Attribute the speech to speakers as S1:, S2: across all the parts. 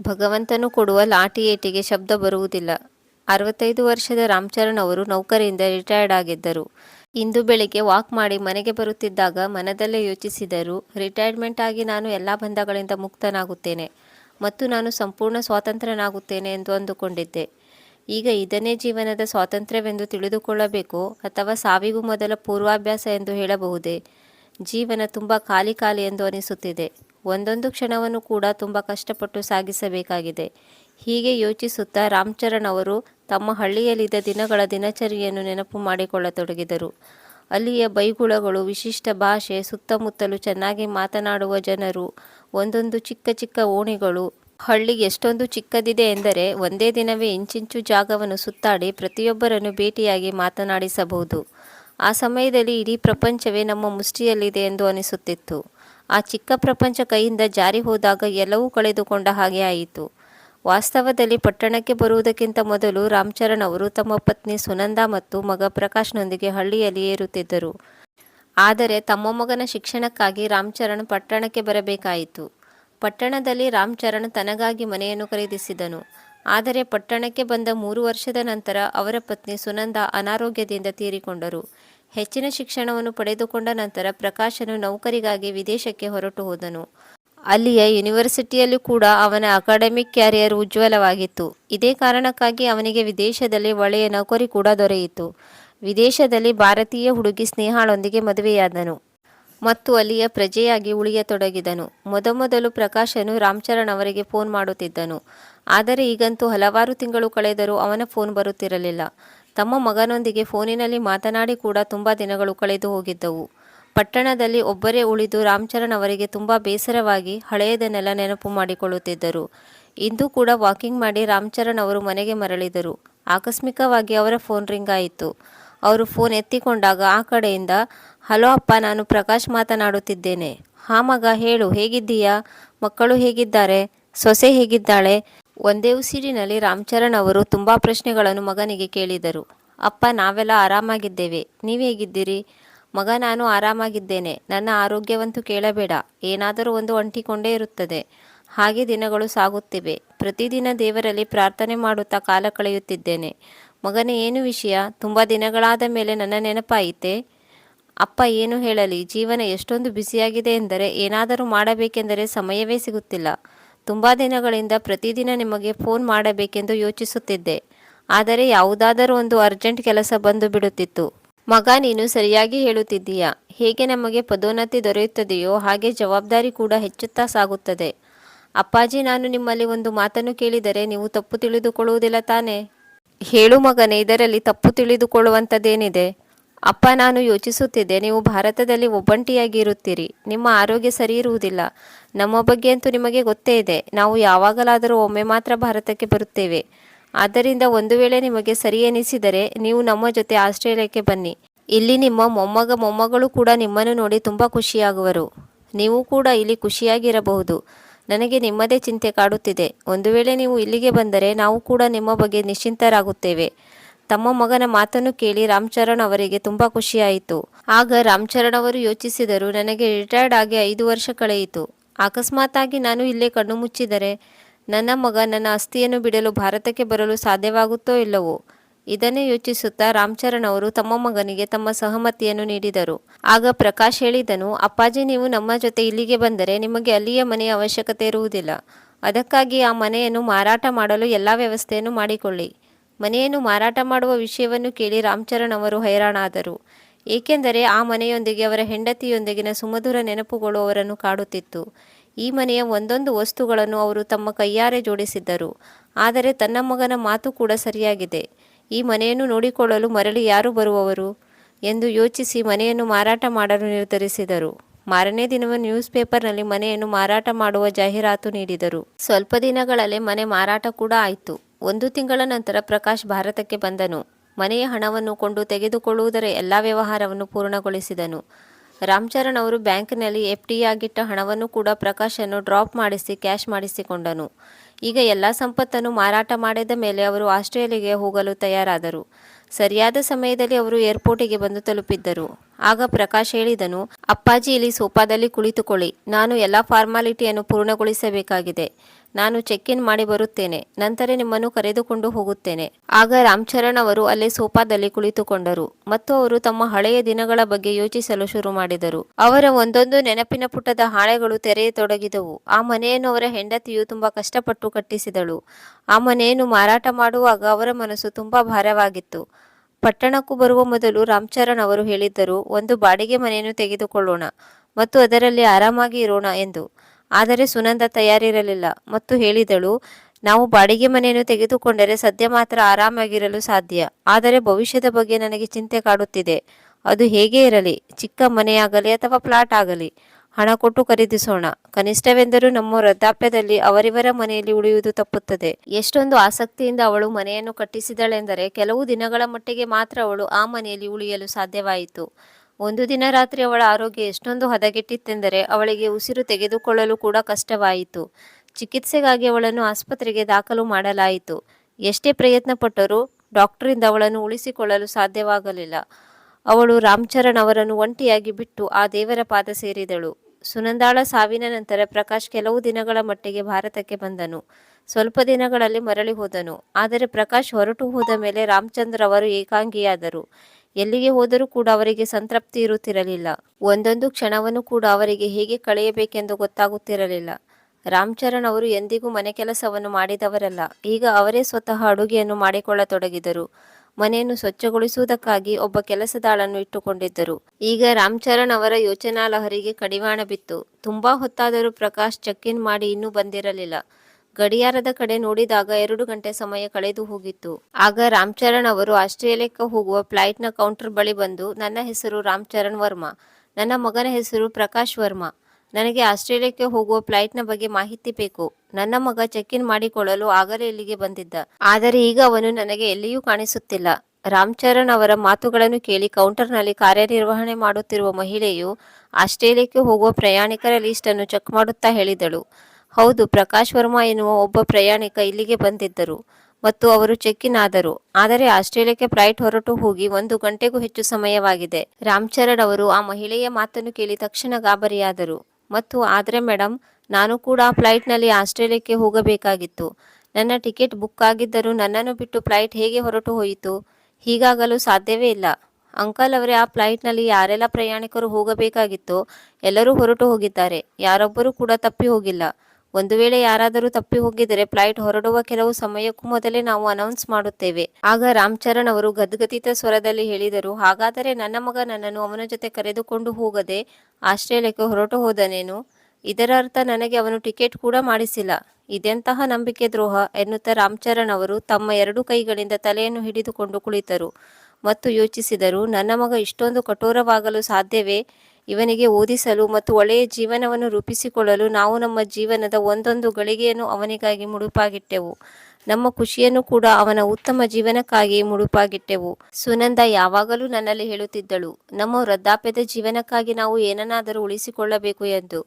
S1: ಭಗವಂತನು ಕೊಡುವ ಲಾಠಿ ಏಟಿಗೆ ಶಬ್ದ ಬರುವುದಿಲ್ಲ. ಅರವತ್ತೈದು ವರ್ಷದ ರಾಮಚರಣ್ ಅವರು ನೌಕರಿಯಿಂದ ರಿಟೈರ್ಡ್ ಆಗಿದ್ದರು. ಇಂದು ಬೆಳಿಗ್ಗೆ ವಾಕ್ ಮಾಡಿ ಮನೆಗೆ ಬರುತ್ತಿದ್ದಾಗ ಮನದಲ್ಲೇ ಯೋಚಿಸಿದರು, ರಿಟೈರ್ಮೆಂಟ್ ಆಗಿ ನಾನು ಎಲ್ಲ ಬಂಧಗಳಿಂದ ಮುಕ್ತನಾಗುತ್ತೇನೆ ಮತ್ತು ನಾನು ಸಂಪೂರ್ಣ ಸ್ವಾತಂತ್ರ್ಯನಾಗುತ್ತೇನೆ ಎಂದು ಅಂದುಕೊಂಡಿದ್ದೆ. ಈಗ ಇದನ್ನೇ ಜೀವನದ ಸ್ವಾತಂತ್ರ್ಯವೆಂದು ತಿಳಿದುಕೊಳ್ಳಬೇಕು ಅಥವಾ ಸಾವಿಗೂ ಮೊದಲ ಪೂರ್ವಾಭ್ಯಾಸ ಎಂದು ಹೇಳಬಹುದೇ? ಜೀವನ ತುಂಬ ಖಾಲಿ ಖಾಲಿ ಎಂದು ಅನಿಸುತ್ತಿದೆ. ಒಂದೊಂದು ಕ್ಷಣವನ್ನು ಕೂಡ ತುಂಬ ಕಷ್ಟಪಟ್ಟು ಸಾಗಿಸಬೇಕಾಗಿದೆ. ಹೀಗೆ ಯೋಚಿಸುತ್ತಾ ರಾಮ್ಚರಣ್ ಅವರು ತಮ್ಮ ಹಳ್ಳಿಯಲ್ಲಿದ್ದ ದಿನಗಳ ದಿನಚರಿಯನ್ನು ನೆನಪು ಮಾಡಿಕೊಳ್ಳತೊಡಗಿದರು. ಅಲ್ಲಿಯ ಬೈಗುಳಗಳು, ವಿಶಿಷ್ಟ ಭಾಷೆ, ಸುತ್ತಮುತ್ತಲು ಚೆನ್ನಾಗಿ ಮಾತನಾಡುವ ಜನರು, ಒಂದೊಂದು ಚಿಕ್ಕ ಚಿಕ್ಕ ಓಣಿಗಳು, ಹಳ್ಳಿ ಎಷ್ಟೊಂದು ಚಿಕ್ಕದಿದೆ ಎಂದರೆ ಒಂದೇ ದಿನವೇ ಇಂಚಿಂಚು ಜಾಗವನ್ನು ಸುತ್ತಾಡಿ ಪ್ರತಿಯೊಬ್ಬರನ್ನು ಭೇಟಿಯಾಗಿ ಮಾತನಾಡಿಸಬಹುದು. ಆ ಸಮಯದಲ್ಲಿ ಇಡೀ ಪ್ರಪಂಚವೇ ನಮ್ಮ ಮುಷ್ಟಿಯಲ್ಲಿದೆ ಎಂದು ಅನಿಸುತ್ತಿತ್ತು. ಆ ಚಿಕ್ಕ ಪ್ರಪಂಚ ಕೈಯಿಂದ ಜಾರಿ ಹೋದಾಗ ಎಲ್ಲವೂ ಕಳೆದುಕೊಂಡ ಹಾಗೆ ಆಯಿತು. ವಾಸ್ತವದಲ್ಲಿ ಪಟ್ಟಣಕ್ಕೆ ಬರುವುದಕ್ಕಿಂತ ಮೊದಲು ರಾಮಚರಣ್ ಅವರು ತಮ್ಮ ಪತ್ನಿ ಸುನಂದಾ ಮತ್ತು ಮಗ ಪ್ರಕಾಶ್ನೊಂದಿಗೆ ಹಳ್ಳಿಯಲ್ಲಿ ಇರುತ್ತಿದ್ದರು ಆದರೆ ತಮ್ಮ ಮಗನ ಶಿಕ್ಷಣಕ್ಕಾಗಿ ರಾಮ್ಚರಣ್ ಪಟ್ಟಣಕ್ಕೆ ಬರಬೇಕಾಯಿತು. ಪಟ್ಟಣದಲ್ಲಿ ರಾಮಚರಣ್ ತನಗಾಗಿ ಮನೆಯನ್ನು ಖರೀದಿಸಿದನು. ಆದರೆ ಪಟ್ಟಣಕ್ಕೆ ಬಂದ ಮೂರು ವರ್ಷದ ನಂತರ ಅವರ ಪತ್ನಿ ಸುನಂದಾ ಅನಾರೋಗ್ಯದಿಂದ ತೀರಿಕೊಂಡರು. ಹೆಚ್ಚಿನ ಶಿಕ್ಷಣವನ್ನು ಪಡೆದುಕೊಂಡ ನಂತರ ಪ್ರಕಾಶನು ನೌಕರಿಗಾಗಿ ವಿದೇಶಕ್ಕೆ ಹೊರಟು ಹೋದನು. ಅಲ್ಲಿಯ ಯೂನಿವರ್ಸಿಟಿಯಲ್ಲೂ ಕೂಡ ಅವನ ಅಕಾಡೆಮಿಕ್ ಕ್ಯಾರಿಯರ್ ಉಜ್ವಲವಾಗಿತ್ತು. ಇದೇ ಕಾರಣಕ್ಕಾಗಿ ಅವನಿಗೆ ವಿದೇಶದಲ್ಲಿ ಒಳ್ಳೆಯ ನೌಕರಿ ಕೂಡ ದೊರೆಯಿತು. ವಿದೇಶದಲ್ಲಿ ಭಾರತೀಯ ಹುಡುಗಿ ಸ್ನೇಹಾಳೊಂದಿಗೆ ಮದುವೆಯಾದನು. ಮತ್ತು ಅಲ್ಲಿಯ ಪ್ರಜೆಯಾಗಿ ಉಳಿಯತೊಡಗಿದನು ಮೊದಮೊದಲು ಪ್ರಕಾಶನು ರಾಮ್ಚರಣ್ ಅವರಿಗೆ ಫೋನ್ ಮಾಡುತ್ತಿದ್ದನು. ಆದರೆ ಈಗಂತೂ ಹಲವಾರು ತಿಂಗಳು ಕಳೆದರೂ ಅವನ ಫೋನ್ ಬರುತ್ತಿರಲಿಲ್ಲ. ತಮ್ಮ ಮಗನೊಂದಿಗೆ ಫೋನಿನಲ್ಲಿ ಮಾತನಾಡಿ ಕೂಡ ತುಂಬ ದಿನಗಳು ಕಳೆದು ಹೋಗಿದ್ದವು. ಪಟ್ಟಣದಲ್ಲಿ ಒಬ್ಬರೇ ಉಳಿದು ರಾಮ್ಚರಣ್ ಅವರಿಗೆ ತುಂಬ ಬೇಸರವಾಗಿ ಹಳೆಯದನ್ನೆಲ್ಲ ನೆನಪು ಮಾಡಿಕೊಳ್ಳುತ್ತಿದ್ದರು. ಇಂದು ಕೂಡ ವಾಕಿಂಗ್ ಮಾಡಿ ರಾಮ್ಚರಣ್ ಅವರು ಮನೆಗೆ ಮರಳಿದರು. ಆಕಸ್ಮಿಕವಾಗಿ ಅವರ ಫೋನ್ ರಿಂಗ್ ಆಯಿತು. ಅವರು ಫೋನ್ ಎತ್ತಿಕೊಂಡಾಗ ಆ ಕಡೆಯಿಂದ, ಹಲೋ ಅಪ್ಪ, ನಾನು ಪ್ರಕಾಶ್ ಮಾತನಾಡುತ್ತಿದ್ದೇನೆ. ಹಾ ಮಗ, ಹೇಳು, ಹೇಗಿದ್ದೀಯಾ? ಮಕ್ಕಳು ಹೇಗಿದ್ದಾರೆ? ಸೊಸೆ ಹೇಗಿದ್ದಾಳೆ? ಒಂದೇ ಉಸಿರಿನಲ್ಲಿ ರಾಮಚರಣ್ ಅವರು ತುಂಬ ಪ್ರಶ್ನೆಗಳನ್ನು ಮಗನಿಗೆ ಕೇಳಿದರು. ಅಪ್ಪ, ನಾವೆಲ್ಲ ಆರಾಮಾಗಿದ್ದೇವೆ. ನೀವು ಹೇಗಿದ್ದೀರಿ? ಮಗ, ನಾನು ಆರಾಮಾಗಿದ್ದೇನೆ. ನನ್ನ ಆರೋಗ್ಯವಂತೂ ಕೇಳಬೇಡ. ಏನಾದರೂ ಒಂದು ಅಂಟಿಕೊಂಡೇ ಇರುತ್ತದೆ. ಹಾಗೆ ದಿನಗಳು ಸಾಗುತ್ತಿವೆ. ಪ್ರತಿದಿನ ದೇವರಲ್ಲಿ ಪ್ರಾರ್ಥನೆ ಮಾಡುತ್ತಾ ಕಾಲ ಕಳೆಯುತ್ತಿದ್ದೇನೆ. ಮಗನೇ, ಏನು ವಿಷಯ? ತುಂಬ ದಿನಗಳಾದ ಮೇಲೆ ನನ್ನ ನೆನಪಾಯಿತೆ? ಅಪ್ಪ, ಏನು ಹೇಳಲಿ? ಜೀವನ ಎಷ್ಟೊಂದು ಬಿಸಿಯಾಗಿದೆ ಎಂದರೆ ಏನಾದರೂ ಮಾಡಬೇಕೆಂದರೆ ಸಮಯವೇ ಸಿಗುತ್ತಿಲ್ಲ. ತುಂಬ ದಿನಗಳಿಂದ ಪ್ರತಿದಿನ ನಿಮಗೆ ಫೋನ್ ಮಾಡಬೇಕೆಂದು ಯೋಚಿಸುತ್ತಿದ್ದೆ. ಆದರೆ ಯಾವುದಾದರೂ ಒಂದು ಅರ್ಜೆಂಟ್ ಕೆಲಸ ಬಂದು ಬಿಡುತ್ತಿತ್ತು. ಮಗ, ನೀನು ಸರಿಯಾಗಿ ಹೇಳುತ್ತಿದ್ದೀಯಾ? ಹೇಗೆ ನಮಗೆ ಪದೋನ್ನತಿ ದೊರೆಯುತ್ತದೆಯೋ ಹಾಗೆ ಜವಾಬ್ದಾರಿ ಕೂಡ ಹೆಚ್ಚುತ್ತಾ ಸಾಗುತ್ತದೆ. ಅಪ್ಪಾಜಿ, ನಾನು ನಿಮ್ಮಲ್ಲಿ ಒಂದು ಮಾತನ್ನು ಕೇಳಿದರೆ ನೀವು ತಪ್ಪು ತಿಳಿದುಕೊಳ್ಳುವುದಿಲ್ಲ ತಾನೇ? ಹೇಳು ಮಗನೇ, ಇದರಲ್ಲಿ ತಪ್ಪು ತಿಳಿದುಕೊಳ್ಳುವಂಥದ್ದೇನಿದೆ? ಅಪ್ಪ, ನಾನು ಯೋಚಿಸುತ್ತಿದ್ದೆ, ನೀವು ಭಾರತದಲ್ಲಿ ಒಬ್ಬಂಟಿಯಾಗಿ ಇರುತ್ತೀರಿ ನಿಮ್ಮ ಆರೋಗ್ಯ ಸರಿ ಇರುವುದಿಲ್ಲ. ನಮ್ಮ ಬಗ್ಗೆ ಅಂತೂ ನಿಮಗೆ ಗೊತ್ತೇ ಇದೆ. ನಾವು ಯಾವಾಗಲಾದರೂ ಒಮ್ಮೆ ಮಾತ್ರ ಭಾರತಕ್ಕೆ ಬರುತ್ತೇವೆ. ಆದ್ದರಿಂದ ಒಂದು ವೇಳೆ ನಿಮಗೆ ಸರಿ ಎನಿಸಿದರೆ ನೀವು ನಮ್ಮ ಜೊತೆ ಆಸ್ಟ್ರೇಲಿಯಾಕ್ಕೆ ಬನ್ನಿ. ಇಲ್ಲಿ ನಿಮ್ಮ ಮೊಮ್ಮಗ ಮೊಮ್ಮಗಳು ಕೂಡ ನಿಮ್ಮನ್ನು ನೋಡಿ ತುಂಬ ಖುಷಿಯಾಗುವರು. ನೀವು ಕೂಡ ಇಲ್ಲಿ ಖುಷಿಯಾಗಿರಬಹುದು. ನನಗೆ ನಿಮ್ಮದೇ ಚಿಂತೆ ಕಾಡುತ್ತಿದೆ. ಒಂದು ವೇಳೆ ನೀವು ಇಲ್ಲಿಗೆ ಬಂದರೆ ನಾವು ಕೂಡ ನಿಮ್ಮ ಬಗ್ಗೆ ನಿಶ್ಚಿಂತರಾಗುತ್ತೇವೆ. ತಮ್ಮ ಮಗನ ಮಾತನ್ನು ಕೇಳಿ ರಾಮ್ಚರಣ್ ಅವರಿಗೆ ತುಂಬ ಖುಷಿಯಾಯಿತು. ಆಗ ರಾಮ್ಚರಣ್ ಅವರು ಯೋಚಿಸಿದರು, ನನಗೆ ರಿಟೈರ್ಡ್ ಆಗಿ ಐದು ವರ್ಷ ಕಳೆಯಿತು. ಅಕಸ್ಮಾತಾಗಿ ನಾನು ಇಲ್ಲೇ ಕಣ್ಣು ಮುಚ್ಚಿದರೆ ನನ್ನ ಮಗ ನನ್ನ ಅಸ್ಥಿಯನ್ನು ಬಿಡಲು ಭಾರತಕ್ಕೆ ಬರಲು ಸಾಧ್ಯವಾಗುತ್ತೋ ಇಲ್ಲವೋ? ಇದನ್ನೇ ಯೋಚಿಸುತ್ತಾ ರಾಮಚರಣ್ ಅವರು ತಮ್ಮ ಮಗನಿಗೆ ತಮ್ಮ ಸಹಮತಿಯನ್ನು ನೀಡಿದರು. ಆಗ ಪ್ರಕಾಶ್ ಹೇಳಿದನು, ಅಪ್ಪಾಜಿ, ನೀವು ನಮ್ಮ ಜೊತೆ ಇಲ್ಲಿಗೆ ಬಂದರೆ ನಿಮಗೆ ಅಲ್ಲಿಯ ಮನೆಯ ಅವಶ್ಯಕತೆ ಇರುವುದಿಲ್ಲ. ಅದಕ್ಕಾಗಿ ಆ ಮನೆಯನ್ನು ಮಾರಾಟ ಮಾಡಲು ಎಲ್ಲ ವ್ಯವಸ್ಥೆಯನ್ನು ಮಾಡಿಕೊಳ್ಳಿ. ಮನೆಯನ್ನು ಮಾರಾಟ ಮಾಡುವ ವಿಷಯವನ್ನು ಕೇಳಿ ರಾಮಚರಣ್ ಅವರು ಹೈರಾಣಾದರು. ಏಕೆಂದರೆ ಆ ಮನೆಯೊಂದಿಗೆ ಅವರ ಹೆಂಡತಿಯೊಂದಿಗಿನ ಸುಮಧುರ ನೆನಪುಗಳು ಅವರನ್ನು ಕಾಡುತ್ತಿತ್ತು. ಈ ಮನೆಯ ಒಂದೊಂದು ವಸ್ತುಗಳನ್ನು ಅವರು ತಮ್ಮ ಕೈಯಾರೆ ಜೋಡಿಸಿದ್ದರು. ಆದರೆ ತನ್ನ ಮಗನ ಮಾತು ಕೂಡ ಸರಿಯಾಗಿದೆ. ಈ ಮನೆಯನ್ನು ನೋಡಿಕೊಳ್ಳಲು ಮರಳಿ ಯಾರು ಬರುವವರು? ಎಂದು ಯೋಚಿಸಿ ಮನೆಯನ್ನು ಮಾರಾಟ ಮಾಡಲು ನಿರ್ಧರಿಸಿದರು. ಮಾರನೇ ದಿನವೇ ನ್ಯೂಸ್ ಪೇಪರ್ನಲ್ಲಿ ಮನೆಯನ್ನು ಮಾರಾಟ ಮಾಡುವ ಜಾಹೀರಾತು ನೀಡಿದರು. ಸ್ವಲ್ಪ ದಿನಗಳಲ್ಲೇ ಮನೆ ಮಾರಾಟ ಕೂಡ ಆಯಿತು. ಒಂದು ತಿಂಗಳ ನಂತರ ಪ್ರಕಾಶ್ ಭಾರತಕ್ಕೆ ಬಂದನು. ಮನೆಯ ಹಣವನ್ನು ಕೊಂಡು ತೆಗೆದುಕೊಳ್ಳುವುದರ ಎಲ್ಲ ವ್ಯವಹಾರವನ್ನು ಪೂರ್ಣಗೊಳಿಸಿದನು. ರಾಮ್ಚರಣ್ ಅವರು ಬ್ಯಾಂಕ್ನಲ್ಲಿ ಎಫ್ ಆಗಿಟ್ಟ ಹಣವನ್ನು ಕೂಡ ಪ್ರಕಾಶನ್ನು ಡ್ರಾಪ್ ಮಾಡಿಸಿ ಕ್ಯಾಶ್ ಮಾಡಿಸಿಕೊಂಡನು. ಈಗ ಎಲ್ಲ ಸಂಪತ್ತನ್ನು ಮಾರಾಟ ಮಾಡಿದ ಮೇಲೆ ಅವರು ಆಸ್ಟ್ರೇಲಿಯಾಗೆ ಹೋಗಲು ತಯಾರಾದರು. ಸರಿಯಾದ ಸಮಯದಲ್ಲಿ ಅವರು ಏರ್ಪೋರ್ಟಿಗೆ ಬಂದು ತಲುಪಿದ್ದರು. ಆಗ ಪ್ರಕಾಶ್ ಹೇಳಿದನು, ಅಪ್ಪಾಜಿ, ಇಲ್ಲಿ ಸೋಫಾದಲ್ಲಿ ಕುಳಿತುಕೊಳ್ಳಿ. ನಾನು ಎಲ್ಲ ಫಾರ್ಮಾಲಿಟಿಯನ್ನು ಪೂರ್ಣಗೊಳಿಸಬೇಕಾಗಿದೆ. ನಾನು ಚೆಕ್ ಇನ್ ಮಾಡಿ ಬರುತ್ತೇನೆ. ನಂತರ ನಿಮ್ಮನ್ನು ಕರೆದುಕೊಂಡು ಹೋಗುತ್ತೇನೆ. ಆಗ ರಾಮ್ಚರಣ್ ಅವರು ಅಲ್ಲೇ ಸೋಫಾದಲ್ಲಿ ಕುಳಿತುಕೊಂಡರು. ಮತ್ತು ಅವರು ತಮ್ಮ ಹಳೆಯ ದಿನಗಳ ಬಗ್ಗೆ ಯೋಚಿಸಲು ಶುರು ಮಾಡಿದರು. ಅವರ ಒಂದೊಂದು ನೆನಪಿನ ಪುಟದ ಹಾಳೆಗಳು ತೆರೆಯತೊಡಗಿದವು. ಆ ಮನೆಯನ್ನು ಅವರ ಹೆಂಡತಿಯು ತುಂಬಾ ಕಷ್ಟಪಟ್ಟು ಕಟ್ಟಿಸಿದಳು. ಆ ಮನೆಯನ್ನು ಮಾರಾಟ ಮಾಡುವಾಗ ಅವರ ಮನಸ್ಸು ತುಂಬಾ ಭಾರವಾಗಿತ್ತು. ಪಟ್ಟಣಕ್ಕೂ ಬರುವ ಮೊದಲು ರಾಮ್ಚರಣ್ ಅವರು ಹೇಳಿದ್ದರು, ಒಂದು ಬಾಡಿಗೆ ಮನೆಯನ್ನು ತೆಗೆದುಕೊಳ್ಳೋಣ ಮತ್ತು ಅದರಲ್ಲಿ ಆರಾಮಾಗಿ ಇರೋಣ ಎಂದು. ಆದರೆ ಸುನಂದ ತಯಾರಿರಲಿಲ್ಲ. ಮತ್ತು ಹೇಳಿದಳು, ನಾವು ಬಾಡಿಗೆ ಮನೆಯನ್ನು ತೆಗೆದುಕೊಂಡರೆ ಸದ್ಯ ಮಾತ್ರ ಆರಾಮಾಗಿರಲು ಸಾಧ್ಯ. ಆದರೆ ಭವಿಷ್ಯದ ಬಗ್ಗೆ ನನಗೆ ಚಿಂತೆ ಕಾಡುತ್ತಿದೆ. ಅದು ಹೇಗೆ ಇರಲಿ? ಚಿಕ್ಕ ಮನೆಯಾಗಲಿ ಅಥವಾ ಫ್ಲಾಟ್ ಆಗಲಿ? ಹಣ ಕೊಟ್ಟು ಖರೀದಿಸೋಣ. ಕನಿಷ್ಠವೆಂದರೂ ನಮ್ಮ ವೃದ್ಧಾಪ್ಯದಲ್ಲಿ ಅವರಿವರ ಮನೆಯಲ್ಲಿ ಉಳಿಯುವುದು ತಪ್ಪುತ್ತದೆ. ಎಷ್ಟೊಂದು ಆಸಕ್ತಿಯಿಂದ ಅವಳು ಮನೆಯನ್ನು ಕಟ್ಟಿಸಿದಳೆಂದರೆ ಕೆಲವು ದಿನಗಳ ಮಟ್ಟಿಗೆ ಮಾತ್ರ ಅವಳು ಆ ಮನೆಯಲ್ಲಿ ಉಳಿಯಲು ಸಾಧ್ಯವಾಯಿತು. ಒಂದು ದಿನ ರಾತ್ರಿ ಅವಳ ಆರೋಗ್ಯ ಎಷ್ಟೊಂದು ಹದಗೆಟ್ಟಿತ್ತೆಂದರೆ ಅವಳಿಗೆ ಉಸಿರು ತೆಗೆದುಕೊಳ್ಳಲು ಕೂಡ ಕಷ್ಟವಾಯಿತು. ಚಿಕಿತ್ಸೆಗಾಗಿ ಅವಳನ್ನು ಆಸ್ಪತ್ರೆಗೆ ದಾಖಲು ಮಾಡಲಾಯಿತು. ಎಷ್ಟೇ ಪ್ರಯತ್ನ ಪಟ್ಟರೂ ಡಾಕ್ಟರಿಂದ ಅವಳನ್ನು ಉಳಿಸಿಕೊಳ್ಳಲು ಸಾಧ್ಯವಾಗಲಿಲ್ಲ. ಅವಳು ರಾಮ್ಚರಣ್ ಅವರನ್ನು ಒಂಟಿಯಾಗಿ ಬಿಟ್ಟು ಆ ದೇವರ ಪಾದ ಸೇರಿದಳು. ಸುನಂದಾಳ ಸಾವಿನ ನಂತರ ಪ್ರಕಾಶ್ ಕೆಲವು ದಿನಗಳ ಮಟ್ಟಿಗೆ ಭಾರತಕ್ಕೆ ಬಂದನು. ಸ್ವಲ್ಪ ದಿನಗಳಲ್ಲಿ ಮರಳಿ ಹೋದನು. ಆದರೆ ಪ್ರಕಾಶ್ ಹೊರಟು ಹೋದ ಮೇಲೆ ರಾಮಚಂದ್ರ ಅವರು ಏಕಾಂಗಿಯಾದರು. ಎಲ್ಲಿಗೆ ಹೋದರೂ ಕೂಡ ಅವರಿಗೆ ಸಂತೃಪ್ತಿ ಇರುತ್ತಿರಲಿಲ್ಲ. ಒಂದೊಂದು ಕ್ಷಣವನ್ನು ಕೂಡ ಅವರಿಗೆ ಹೇಗೆ ಕಳೆಯಬೇಕೆಂದು ಗೊತ್ತಾಗುತ್ತಿರಲಿಲ್ಲ. ರಾಮ್ಚರಣ್ ಅವರು ಎಂದಿಗೂ ಮನೆ ಕೆಲಸವನ್ನು ಮಾಡಿದವರಲ್ಲ, ಈಗ ಅವರೇ ಸ್ವತಃ ಅಡುಗೆಯನ್ನು ಮಾಡಿಕೊಳ್ಳತೊಡಗಿದರು. ಮನೆಯನ್ನು ಸ್ವಚ್ಛಗೊಳಿಸುವುದಕ್ಕಾಗಿ ಒಬ್ಬ ಕೆಲಸದಾಳನ್ನು ಇಟ್ಟುಕೊಂಡಿದ್ದರು. ಈಗ ರಾಮ್ಚರಣ್ ಅವರ ಯೋಚನಾ ಲಹರಿಗೆ ಕಡಿವಾಣ ಬಿತ್ತು. ತುಂಬಾ ಹೊತ್ತಾದರೂ ಪ್ರಕಾಶ್ ಚೆಕ್ ಇನ್ ಮಾಡಿ ಇನ್ನೂ ಬಂದಿರಲಿಲ್ಲ. ಗಡಿಯಾರದ ಕಡೆ ನೋಡಿದಾಗ ಎರಡು ಗಂಟೆ ಸಮಯ ಕಳೆದು ಹೋಗಿತ್ತು. ಆಗ ರಾಮ್ಚರಣ್ ಅವರು ಆಸ್ಟ್ರೇಲಿಯಾಕ್ಕೆ ಹೋಗುವ ಫ್ಲೈಟ್ನ ಕೌಂಟರ್ ಬಳಿ ಬಂದು, ನನ್ನ ಹೆಸರು ರಾಮ್ಚರಣ್ ವರ್ಮಾ. ನನ್ನ ಮಗನ ಹೆಸರು ಪ್ರಕಾಶ್ ವರ್ಮಾ. ನನಗೆ ಆಸ್ಟ್ರೇಲಿಯಾಕ್ಕೆ ಹೋಗುವ ಫ್ಲೈಟ್ನ ಬಗ್ಗೆ ಮಾಹಿತಿ ಬೇಕು. ನನ್ನ ಮಗ ಚೆಕ್ ಇನ್ ಮಾಡಿಕೊಳ್ಳಲು ಆಗಲೇ ಇಲ್ಲಿಗೆ ಬಂದಿದ್ದ. ಆದರೆ ಈಗ ಅವನು ನನಗೆ ಎಲ್ಲಿಯೂ ಕಾಣಿಸುತ್ತಿಲ್ಲ. ರಾಮ್ಚರಣ್ ಅವರ ಮಾತುಗಳನ್ನು ಕೇಳಿ ಕೌಂಟರ್ನಲ್ಲಿ ಕಾರ್ಯನಿರ್ವಹಣೆ ಮಾಡುತ್ತಿರುವ ಮಹಿಳೆಯು ಆಸ್ಟ್ರೇಲಿಯಾಕ್ಕೆ ಹೋಗುವ ಪ್ರಯಾಣಿಕರ ಲಿಸ್ಟ್ ಅನ್ನು ಚೆಕ್ ಮಾಡುತ್ತಾ ಹೇಳಿದಳು. ಹೌದು, ಪ್ರಕಾಶ್ ವರ್ಮಾ ಎನ್ನುವ ಒಬ್ಬ ಪ್ರಯಾಣಿಕ ಇಲ್ಲಿಗೆ ಬಂದಿದ್ದರು ಮತ್ತು ಅವರು ಚೆಕ್ ಇನ್ ಆದರು ಆದರೆ ಆಸ್ಟ್ರೇಲಿಯಾಕ್ಕೆ ಫ್ಲೈಟ್ ಹೊರಟು ಹೋಗಿ ಒಂದು ಗಂಟೆಗೂ ಹೆಚ್ಚು ಸಮಯವಾಗಿದೆ. ರಾಮ್ಚರಣ್ ಅವರು ಆ ಮಹಿಳೆಯ ಮಾತನ್ನು ಕೇಳಿ ತಕ್ಷಣ ಗಾಬರಿಯಾದರು. ಮತ್ತು, ಆದರೆ ಮೇಡಮ್ ನಾನು ಕೂಡ ಫ್ಲೈಟ್ನಲ್ಲಿ ಆಸ್ಟ್ರೇಲಿಯಾಕ್ಕೆ ಹೋಗಬೇಕಾಗಿತ್ತು. ನನ್ನ ಟಿಕೆಟ್ ಬುಕ್ ಆಗಿದ್ದರೂ ನನ್ನನ್ನು ಬಿಟ್ಟು ಫ್ಲೈಟ್ ಹೇಗೆ ಹೊರಟು ಹೋಯಿತು? ಹೀಗಾಗಲು ಸಾಧ್ಯವೇ ಇಲ್ಲ. ಅಂಕಲ್ ಅವರೇ, ಆ ಫ್ಲೈಟ್ನಲ್ಲಿ ಯಾರೆಲ್ಲ ಪ್ರಯಾಣಿಕರು ಹೋಗಬೇಕಾಗಿತ್ತು ಎಲ್ಲರೂ ಹೊರಟು ಹೋಗಿದ್ದಾರೆ. ಯಾರೊಬ್ಬರೂ ಕೂಡ ತಪ್ಪಿ ಹೋಗಿಲ್ಲ. ಒಂದು ವೇಳೆ ಯಾರಾದರೂ ತಪ್ಪಿ ಹೋಗಿದರೆ ಫ್ಲೈಟ್ ಹೊರಡುವ ಕೆಲವು ಸಮಯಕ್ಕೂ ಮೊದಲೇ ನಾವು ಅನೌನ್ಸ್ ಮಾಡುತ್ತೇವೆ. ಆಗ ರಾಮ್ಚರಣ್ ಅವರು ಗದ್ಗದಿತ ಸ್ವರದಲ್ಲಿ ಹೇಳಿದರು, ಹಾಗಾದರೆ ನನ್ನ ಮಗ ನನ್ನನ್ನು ಅವನ ಜೊತೆ ಕರೆದುಕೊಂಡು ಹೋಗದೆ ಆಸ್ಟ್ರೇಲಿಯಾಕ್ಕೆ ಹೊರಟು ಹೋದನೇನು? ಇದರರ್ಥ ನನಗೆ ಅವನು ಟಿಕೆಟ್ ಕೂಡ ಮಾಡಿಸಿಲ್ಲ. ಇದೆಂತಹ ನಂಬಿಕೆ ದ್ರೋಹ? ಎನ್ನುತ್ತಾ ರಾಮ್ಚರಣ್ ಅವರು ತಮ್ಮ ಎರಡು ಕೈಗಳಿಂದ ತಲೆಯನ್ನು ಹಿಡಿದುಕೊಂಡು ಕುಳಿತರು ಮತ್ತು ಯೋಚಿಸಿದರು, ನನ್ನ ಮಗ ಇಷ್ಟೊಂದು ಕಠೋರವಾಗಲು ಸಾಧ್ಯವೇ? ಇವನಿಗೆ ಓದಿಸಲು ಮತ್ತು ಒಳ್ಳೆಯ ಜೀವನವನ್ನು ರೂಪಿಸಿಕೊಳ್ಳಲು ನಾವು ನಮ್ಮ ಜೀವನದ ಒಂದೊಂದು ಗಳಿಗೆಯನ್ನು ಅವನಿಗಾಗಿ ಮುಡುಪಾಗಿಟ್ಟೆವು. ನಮ್ಮ ಖುಷಿಯನ್ನು ಕೂಡ ಅವನ ಉತ್ತಮ ಜೀವನಕ್ಕಾಗಿ ಮುಡುಪಾಗಿಟ್ಟೆವು. ಸುನಂದ ಯಾವಾಗಲೂ ನನ್ನಲ್ಲಿ ಹೇಳುತ್ತಿದ್ದಳು, ನಮ್ಮ ವೃದ್ಧಾಪ್ಯದ ಜೀವನಕ್ಕಾಗಿ ನಾವು ಏನನ್ನಾದರೂ ಉಳಿಸಿಕೊಳ್ಳಬೇಕು ಎಂದು.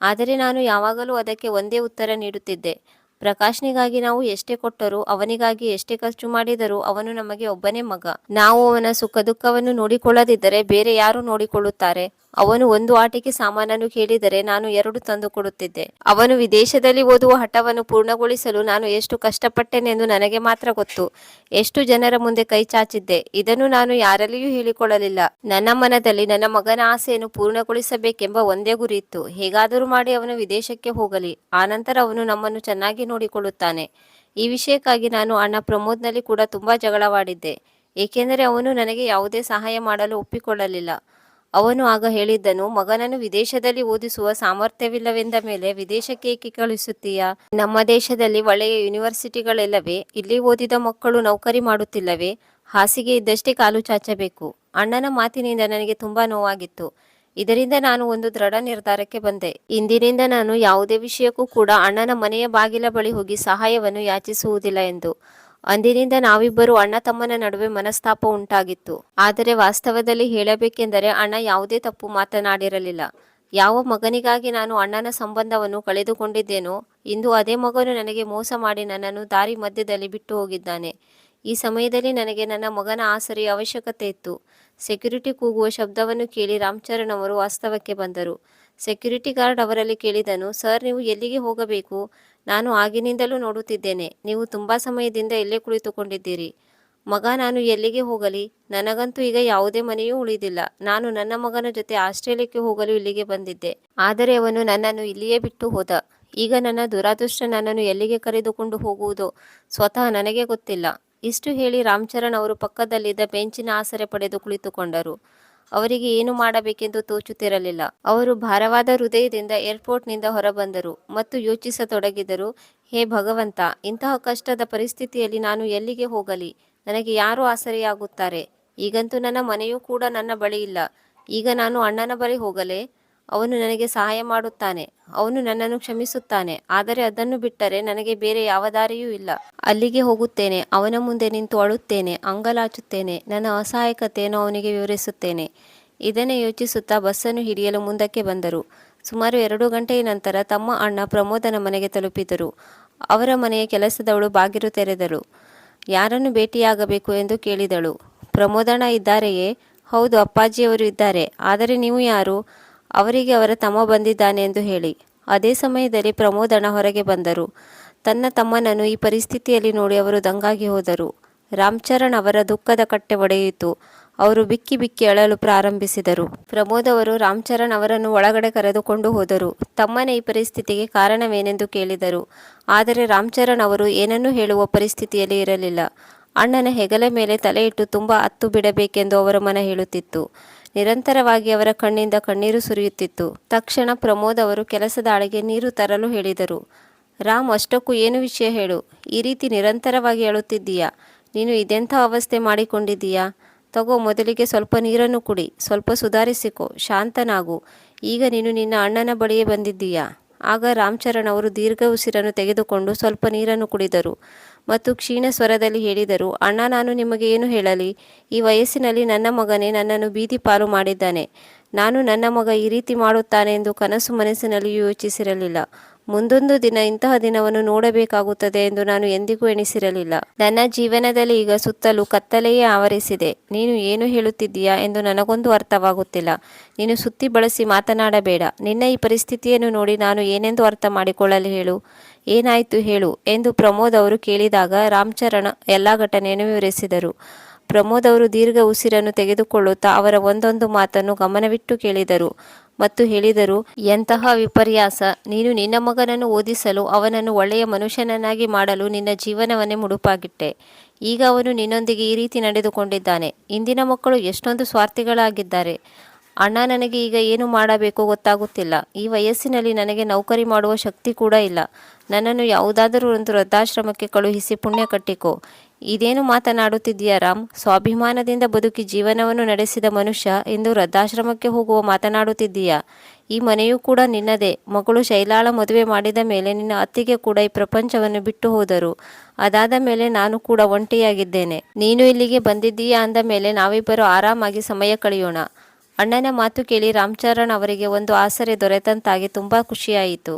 S1: ಆದರೆ ನಾನು ಯಾವಾಗಲೂ ಅದಕ್ಕೆ ಒಂದೇ ಉತ್ತರ ನೀಡುತ್ತಿದ್ದೆ. ಪ್ರಕಾಶ್ನಿಗಾಗಿ ನಾವು ಎಷ್ಟೇ ಕೊಟ್ಟರೂ, ಅವನಿಗಾಗಿ ಎಷ್ಟೇ ಖರ್ಚು ಮಾಡಿದರೂ ಅವನು ನಮಗೆ ಒಬ್ಬನೇ ಮಗ. ನಾವು ಅವನ ಸುಖ ದುಃಖವನ್ನು ನೋಡಿಕೊಳ್ಳದಿದ್ದರೆ ಬೇರೆ ಯಾರು ನೋಡಿಕೊಳ್ಳುತ್ತಾರೆ? ಅವನು ಒಂದು ಆಟಿಕೆ ಸಾಮಾನನ್ನು ಕೇಳಿದರೆ ನಾನು ಎರಡು ತಂದು ಕೊಡುತ್ತಿದ್ದೆ. ಅವನು ವಿದೇಶದಲ್ಲಿ ಓದುವ ಹಠವನ್ನು ಪೂರ್ಣಗೊಳಿಸಲು ನಾನು ಎಷ್ಟು ಕಷ್ಟಪಟ್ಟೆನೆಂದು ನನಗೆ ಮಾತ್ರ ಗೊತ್ತು. ಎಷ್ಟು ಜನರ ಮುಂದೆ ಕೈ ಚಾಚಿದ್ದೆ. ಇದನ್ನು ನಾನು ಯಾರಲ್ಲಿಯೂ ಹೇಳಿಕೊಳ್ಳಲಿಲ್ಲ. ನನ್ನ ಮನದಲ್ಲಿ ನನ್ನ ಮಗನ ಆಸೆಯನ್ನು ಪೂರ್ಣಗೊಳಿಸಬೇಕೆಂಬ ಒಂದೇ ಗುರಿ ಇತ್ತು ಹೇಗಾದರೂ ಮಾಡಿ ಅವನು ವಿದೇಶಕ್ಕೆ ಹೋಗಲಿ. ಆನಂತರ ಅವನು ನಮ್ಮನ್ನು ಚೆನ್ನಾಗಿ ನೋಡಿಕೊಳ್ಳುತ್ತಾನೆ. ಈ ವಿಷಯಕ್ಕಾಗಿ ನಾನು ಅಣ್ಣ ಪ್ರಮೋದ್ನಲ್ಲಿ ಕೂಡ ತುಂಬಾ ಜಗಳವಾಡಿದ್ದೆ. ಏಕೆಂದರೆ ಅವನು ನನಗೆ ಯಾವುದೇ ಸಹಾಯ ಮಾಡಲು ಒಪ್ಪಿಕೊಳ್ಳಲಿಲ್ಲ. ಅವನು ಆಗ ಹೇಳಿದ್ದನು, ಮಗನನ್ನು ವಿದೇಶದಲ್ಲಿ ಓದಿಸುವ ಸಾಮರ್ಥ್ಯವಿಲ್ಲವೆಂದ ಮೇಲೆ ವಿದೇಶಕ್ಕೆ ಏಕೆ ನಮ್ಮ ದೇಶದಲ್ಲಿ ಒಳ್ಳೆಯ ಯೂನಿವರ್ಸಿಟಿಗಳೆಲ್ಲವೇ? ಇಲ್ಲಿ ಓದಿದ ಮಕ್ಕಳು ನೌಕರಿ ಮಾಡುತ್ತಿಲ್ಲವೇ? ಹಾಸಿಗೆ ಇದ್ದಷ್ಟೇ ಕಾಲು ಚಾಚಬೇಕು. ಅಣ್ಣನ ಮಾತಿನಿಂದ ನನಗೆ ತುಂಬಾ ನೋವಾಗಿತ್ತು. ಇದರಿಂದ ನಾನು ಒಂದು ದೃಢ ನಿರ್ಧಾರಕ್ಕೆ ಬಂದೆ. ಇಂದಿನಿಂದ ನಾನು ಯಾವುದೇ ವಿಷಯಕ್ಕೂ ಕೂಡ ಅಣ್ಣನ ಮನೆಯ ಬಾಗಿಲ ಬಳಿ ಹೋಗಿ ಸಹಾಯವನ್ನು ಯಾಚಿಸುವುದಿಲ್ಲ ಎಂದು. ಅಂದಿನಿಂದ ನಾವಿಬ್ಬರು ಅಣ್ಣ ತಮ್ಮನ ನಡುವೆ ಮನಸ್ತಾಪ ಉಂಟಾಗಿತ್ತು. ಆದರೆ ವಾಸ್ತವದಲ್ಲಿ ಹೇಳಬೇಕೆಂದರೆ ಅಣ್ಣ ಯಾವುದೇ ತಪ್ಪು ಮಾತನಾಡಿರಲಿಲ್ಲ. ಯಾವ ಮಗನಿಗಾಗಿ ನಾನು ಅಣ್ಣನ ಸಂಬಂಧವನ್ನು ಕಳೆದುಕೊಂಡಿದ್ದೇನೋ, ಇಂದು ಅದೇ ಮಗನು ನನಗೆ ಮೋಸ ಮಾಡಿ ನನ್ನನ್ನು ದಾರಿ ಮಧ್ಯದಲ್ಲಿ ಬಿಟ್ಟು ಹೋಗಿದ್ದಾನೆ. ಈ ಸಮಯದಲ್ಲಿ ನನಗೆ ನನ್ನ ಮಗನ ಆಸರೆಯ ಅವಶ್ಯಕತೆ ಇತ್ತು. ಸೆಕ್ಯುರಿಟಿ ಕೂಗುವ ಶಬ್ದವನ್ನು ಕೇಳಿ ರಾಮಚರಣ್ ಅವರು ವಾಸ್ತವಕ್ಕೆ ಬಂದರು. ಸೆಕ್ಯುರಿಟಿ ಗಾರ್ಡ್ ಅವರಲ್ಲಿ ಕೇಳಿದನು, ಸರ್, ನೀವು ಎಲ್ಲಿಗೆ ಹೋಗಬೇಕು? ನಾನು ಆಗಿನಿಂದಲೂ ನೋಡುತ್ತಿದ್ದೇನೆ. ನೀವು ತುಂಬ ಸಮಯದಿಂದ ಇಲ್ಲೇ ಕುಳಿತುಕೊಂಡಿದ್ದೀರಿ. ಮಗ, ನಾನು ಎಲ್ಲಿಗೆ ಹೋಗಲಿ? ನನಗಂತೂ ಈಗ ಯಾವುದೇ ಮನೆಯೂ ಉಳಿದಿಲ್ಲ. ನಾನು ನನ್ನ ಮಗನ ಜೊತೆ ಆಸ್ಟ್ರೇಲಿಯಾಕ್ಕೆ ಹೋಗಲು ಇಲ್ಲಿಗೆ ಬಂದಿದ್ದೆ. ಆದರೆ ಅವನು ನನ್ನನ್ನು ಇಲ್ಲಿಯೇ ಬಿಟ್ಟು ಹೋದ. ಈಗ ನನ್ನ ದುರಾದೃಷ್ಟ ನನ್ನನ್ನು ಎಲ್ಲಿಗೆ ಕರೆದುಕೊಂಡು ಹೋಗುವುದೋ ಸ್ವತಃ ನನಗೆ ಗೊತ್ತಿಲ್ಲ. ಇಷ್ಟು ಹೇಳಿ ರಾಮಚರಣ್ ಅವರು ಪಕ್ಕದಲ್ಲಿದ್ದ ಬೆಂಚಿನ ಆಸರೆ ಪಡೆದು ಕುಳಿತುಕೊಂಡರು. ಅವರಿಗೆ ಏನು ಮಾಡಬೇಕೆಂದು ತೋಚುತ್ತಿರಲಿಲ್ಲ. ಅವರು ಭಾರವಾದ ಹೃದಯದಿಂದ ಏರ್ಪೋರ್ಟ್ನಿಂದ ಹೊರಬಂದರು ಮತ್ತು ಯೋಚಿಸತೊಡಗಿದರು, ಹೇ ಭಗವಂತ, ಇಂತಹ ಕಷ್ಟದ ಪರಿಸ್ಥಿತಿಯಲ್ಲಿ ನಾನು ಎಲ್ಲಿಗೆ ಹೋಗಲಿ? ನನಗೆ ಯಾರು ಆಸರೆಯಾಗುತ್ತಾರೆ? ಈಗಂತೂ ನನ್ನ ಮನೆಯೂ ಕೂಡ ನನ್ನ ಬಳಿ ಇಲ್ಲ. ಈಗ ನಾನು ಅಣ್ಣನ ಬಳಿ ಹೋಗಲೇ? ಅವನು ನನಗೆ ಸಹಾಯ ಮಾಡುತ್ತಾನೆ, ಅವನು ನನ್ನನ್ನು ಕ್ಷಮಿಸುತ್ತಾನೆ, ಆದರೆ ಅದನ್ನು ಬಿಟ್ಟರೆ ನನಗೆ ಬೇರೆ ಯಾವ ದಾರಿಯೂ ಇಲ್ಲ. ಅಲ್ಲಿಗೆ ಹೋಗುತ್ತೇನೆ, ಅವನ ಮುಂದೆ ನಿಂತು ಅಳುತ್ತೇನೆ, ಅಂಗಲಾಚುತ್ತೇನೆ, ನನ್ನ ಅಸಹಾಯಕತೆಯನ್ನು ಅವನಿಗೆ ವಿವರಿಸುತ್ತೇನೆ. ಇದನ್ನೇ ಯೋಚಿಸುತ್ತಾ ಬಸ್ಸನ್ನು ಹಿಡಿಯಲು ಮುಂದಕ್ಕೆ ಬಂದರು. ಸುಮಾರು ಎರಡು ಗಂಟೆಯ ನಂತರ ತಮ್ಮ ಅಣ್ಣ ಪ್ರಮೋದನ ಮನೆಗೆ ತಲುಪಿದರು. ಅವರ ಮನೆಯ ಕೆಲಸದವಳು ಬಾಗಿಲು ತೆರೆದಳು ಯಾರನ್ನು ಭೇಟಿಯಾಗಬೇಕು ಎಂದು ಕೇಳಿದಳು. ಪ್ರಮೋದಣ್ಣ ಇದ್ದಾರೆಯೇ? ಹೌದು, ಅಪ್ಪಾಜಿಯವರು ಇದ್ದಾರೆ. ಆದರೆ ನೀವು ಯಾರು? ಅವರಿಗೆ ಅವರ ತಮ್ಮ ಬಂದಿದ್ದಾನೆ ಎಂದು ಹೇಳಿ. ಅದೇ ಸಮಯದಲ್ಲಿ ಪ್ರಮೋದಣ್ಣ ಹೊರಗೆ ಬಂದರು. ತನ್ನ ತಮ್ಮನನ್ನು ಈ ಪರಿಸ್ಥಿತಿಯಲ್ಲಿ ನೋಡಿ ಅವರು ದಂಗಾಗಿ ಹೋದರು. ರಾಮ್ಚರಣ್ ಅವರ ದುಃಖದ ಕಟ್ಟೆ ಒಡೆಯಿತು. ಅವರು ಬಿಕ್ಕಿ ಬಿಕ್ಕಿ ಅಳಲು ಪ್ರಾರಂಭಿಸಿದರು. ಪ್ರಮೋದ್ ಅವರು ರಾಮ್ಚರಣ್ ಅವರನ್ನು ಒಳಗಡೆ ಕರೆದುಕೊಂಡು ಹೋದರು. ತಮ್ಮನ ಈ ಪರಿಸ್ಥಿತಿಗೆ ಕಾರಣವೇನೆಂದು ಕೇಳಿದರು. ಆದರೆ ರಾಮ್ಚರಣ್ ಅವರು ಏನನ್ನೂ ಹೇಳುವ ಪರಿಸ್ಥಿತಿಯಲ್ಲಿ ಇರಲಿಲ್ಲ. ಅಣ್ಣನ ಹೆಗಲ ಮೇಲೆ ತಲೆಯಿಟ್ಟು ತುಂಬ ಅತ್ತು ಬಿಡಬೇಕೆಂದು ಅವರ ಮನ ಹೇಳುತ್ತಿತ್ತು. ನಿರಂತರವಾಗಿ ಅವರ ಕಣ್ಣಿಂದ ಕಣ್ಣೀರು ಸುರಿಯುತ್ತಿತ್ತು. ತಕ್ಷಣ ಪ್ರಮೋದ್ ಅವರು ಕೆಲಸದ ಆಳಿಗೆ ನೀರು ತರಲು ಹೇಳಿದರು. ರಾಮ್, ಅಷ್ಟಕ್ಕೂ ಏನು ವಿಷಯ ಹೇಳು? ಈ ರೀತಿ ನಿರಂತರವಾಗಿ ಹೇಳುತ್ತಿದ್ದೀಯಾ ನೀನು ಇದೆಂಥ ಅವಸ್ಥೆ ಮಾಡಿಕೊಂಡಿದ್ದೀಯಾ? ತಗೋ, ಮೊದಲಿಗೆ ಸ್ವಲ್ಪ ನೀರನ್ನು ಕುಡಿ, ಸ್ವಲ್ಪ ಸುಧಾರಿಸಿಕೋ, ಶಾಂತನಾಗು. ಈಗ ನೀನು ನಿನ್ನ ಅಣ್ಣನ ಬಳಿಯೇ ಬಂದಿದ್ದೀಯಾ? ಆಗ ರಾಮಚರಣ್ ಅವರು ದೀರ್ಘ ಉಸಿರನ್ನು ತೆಗೆದುಕೊಂಡು ಸ್ವಲ್ಪ ನೀರನ್ನು ಕುಡಿದರು. ಮತ್ತು ಕ್ಷೀಣ ಸ್ವರದಲ್ಲಿ ಹೇಳಿದರು, ಅಣ್ಣ, ನಾನು ನಿಮಗೆ ಏನು ಹೇಳಲಿ? ಈ ವಯಸ್ಸಿನಲ್ಲಿ ನನ್ನ ಮಗನೇ ನನ್ನನ್ನು ಬೀದಿ ಪಾಲು ಮಾಡಿದ್ದಾನೆ. ನಾನು ನನ್ನ ಮಗ ಈ ರೀತಿ ಮಾಡುತ್ತಾನೆ ಎಂದು ಕನಸು ಮನಸ್ಸಿನಲ್ಲಿಯೂ ಯೋಚಿಸಿರಲಿಲ್ಲ. ಮುಂದೊಂದು ದಿನ ಇಂತಹ ದಿನವನ್ನು ನೋಡಬೇಕಾಗುತ್ತದೆ ಎಂದು ನಾನು ಎಂದಿಗೂ ಎಣಿಸಿರಲಿಲ್ಲ. ನನ್ನ ಜೀವನದಲ್ಲಿ ಈಗ ಸುತ್ತಲೂ ಕತ್ತಲೆಯೇ ಆವರಿಸಿದೆ. ನೀನು ಏನು ಹೇಳುತ್ತಿದ್ದೀಯಾ ಎಂದು ನನಗೊಂದು ಅರ್ಥವಾಗುತ್ತಿಲ್ಲ. ನೀನು ಸುತ್ತಿ ಬಳಸಿ ಮಾತನಾಡಬೇಡ. ನಿನ್ನ ಈ ಪರಿಸ್ಥಿತಿಯನ್ನು ನೋಡಿ ನಾನು ಏನೆಂದು ಅರ್ಥ ಮಾಡಿಕೊಳ್ಳಲು ಹೇಳು. ಏನಾಯಿತು ಹೇಳು ಎಂದು ಪ್ರಮೋದ್ ಅವರು ಕೇಳಿದಾಗ ರಾಮಚರಣ ಎಲ್ಲ ಘಟನೆಯನ್ನು ವಿವರಿಸಿದರು. ಪ್ರಮೋದ್ ಅವರು ದೀರ್ಘ ಉಸಿರನ್ನು ತೆಗೆದುಕೊಳ್ಳುತ್ತಾ ಅವರ ಒಂದೊಂದು ಮಾತನ್ನು ಗಮನವಿಟ್ಟು ಕೇಳಿದರು ಮತ್ತು ಹೇಳಿದರು, ಎಂತಹ ವಿಪರ್ಯಾಸ! ನೀನು ನಿನ್ನ ಮಗನನ್ನು ಓದಿಸಲು ಅವನನ್ನು ಒಳ್ಳೆಯ ಮನುಷ್ಯನನ್ನಾಗಿ ಮಾಡಲು ನಿನ್ನ ಜೀವನವನ್ನೇ ಮುಡುಪಾಗಿಟ್ಟೆ. ಈಗ ಅವನು ನಿನ್ನೊಂದಿಗೆ ಈ ರೀತಿ ನಡೆದುಕೊಂಡಿದ್ದಾನೆ. ಇಂದಿನ ಮಕ್ಕಳು ಎಷ್ಟೊಂದು ಸ್ವಾರ್ಥಿಗಳಾಗಿದ್ದಾರೆ. ಅಣ್ಣ ನನಗೆ ಈಗ ಏನು ಮಾಡಬೇಕು ಗೊತ್ತಾಗುತ್ತಿಲ್ಲ. ಈ ವಯಸ್ಸಿನಲ್ಲಿ ನನಗೆ ನೌಕರಿ ಮಾಡುವ ಶಕ್ತಿ ಕೂಡ ಇಲ್ಲ. ನನ್ನನ್ನು ಯಾವುದಾದರೂ ಒಂದು ವೃದ್ಧಾಶ್ರಮಕ್ಕೆ ಕಳುಹಿಸಿ ಪುಣ್ಯ ಕಟ್ಟಿಕೋ. ಇದೇನು ಮಾತನಾಡುತ್ತಿದ್ದೀಯಾ ರಾಮ್? ಸ್ವಾಭಿಮಾನದಿಂದ ಬದುಕಿ ಜೀವನವನ್ನು ನಡೆಸಿದ ಮನುಷ್ಯ ಎಂದು ವೃದ್ಧಾಶ್ರಮಕ್ಕೆ ಹೋಗುವ ಮಾತನಾಡುತ್ತಿದ್ದೀಯಾ? ಈ ಮನೆಯೂ ಕೂಡ ನಿನ್ನದೇ. ಮಗಳು ಶೈಲಾಳ ಮದುವೆ ಮಾಡಿದ ಮೇಲೆ ನಿನ್ನ ಅತ್ತಿಗೆ ಕೂಡ ಈ ಪ್ರಪಂಚವನ್ನು ಬಿಟ್ಟು ಹೋದರು. ಅದಾದ ಮೇಲೆ ನಾನು ಕೂಡ ಒಂಟಿಯಾಗಿದ್ದೇನೆ. ನೀನು ಇಲ್ಲಿಗೆ ಬಂದಿದ್ದೀಯಾ ಅಂದ ಮೇಲೆ ನಾವಿಬ್ಬರು ಆರಾಮಾಗಿ ಸಮಯ ಕಳೆಯೋಣ. ಅಣ್ಣನ ಮಾತು ಕೇಳಿ ರಾಮ್ಚರಣ್ ಅವರಿಗೆ ಒಂದು ಆಸರೆ ದೊರೆತಂತಾಗಿ ತುಂಬ ಖುಷಿಯಾಯಿತು.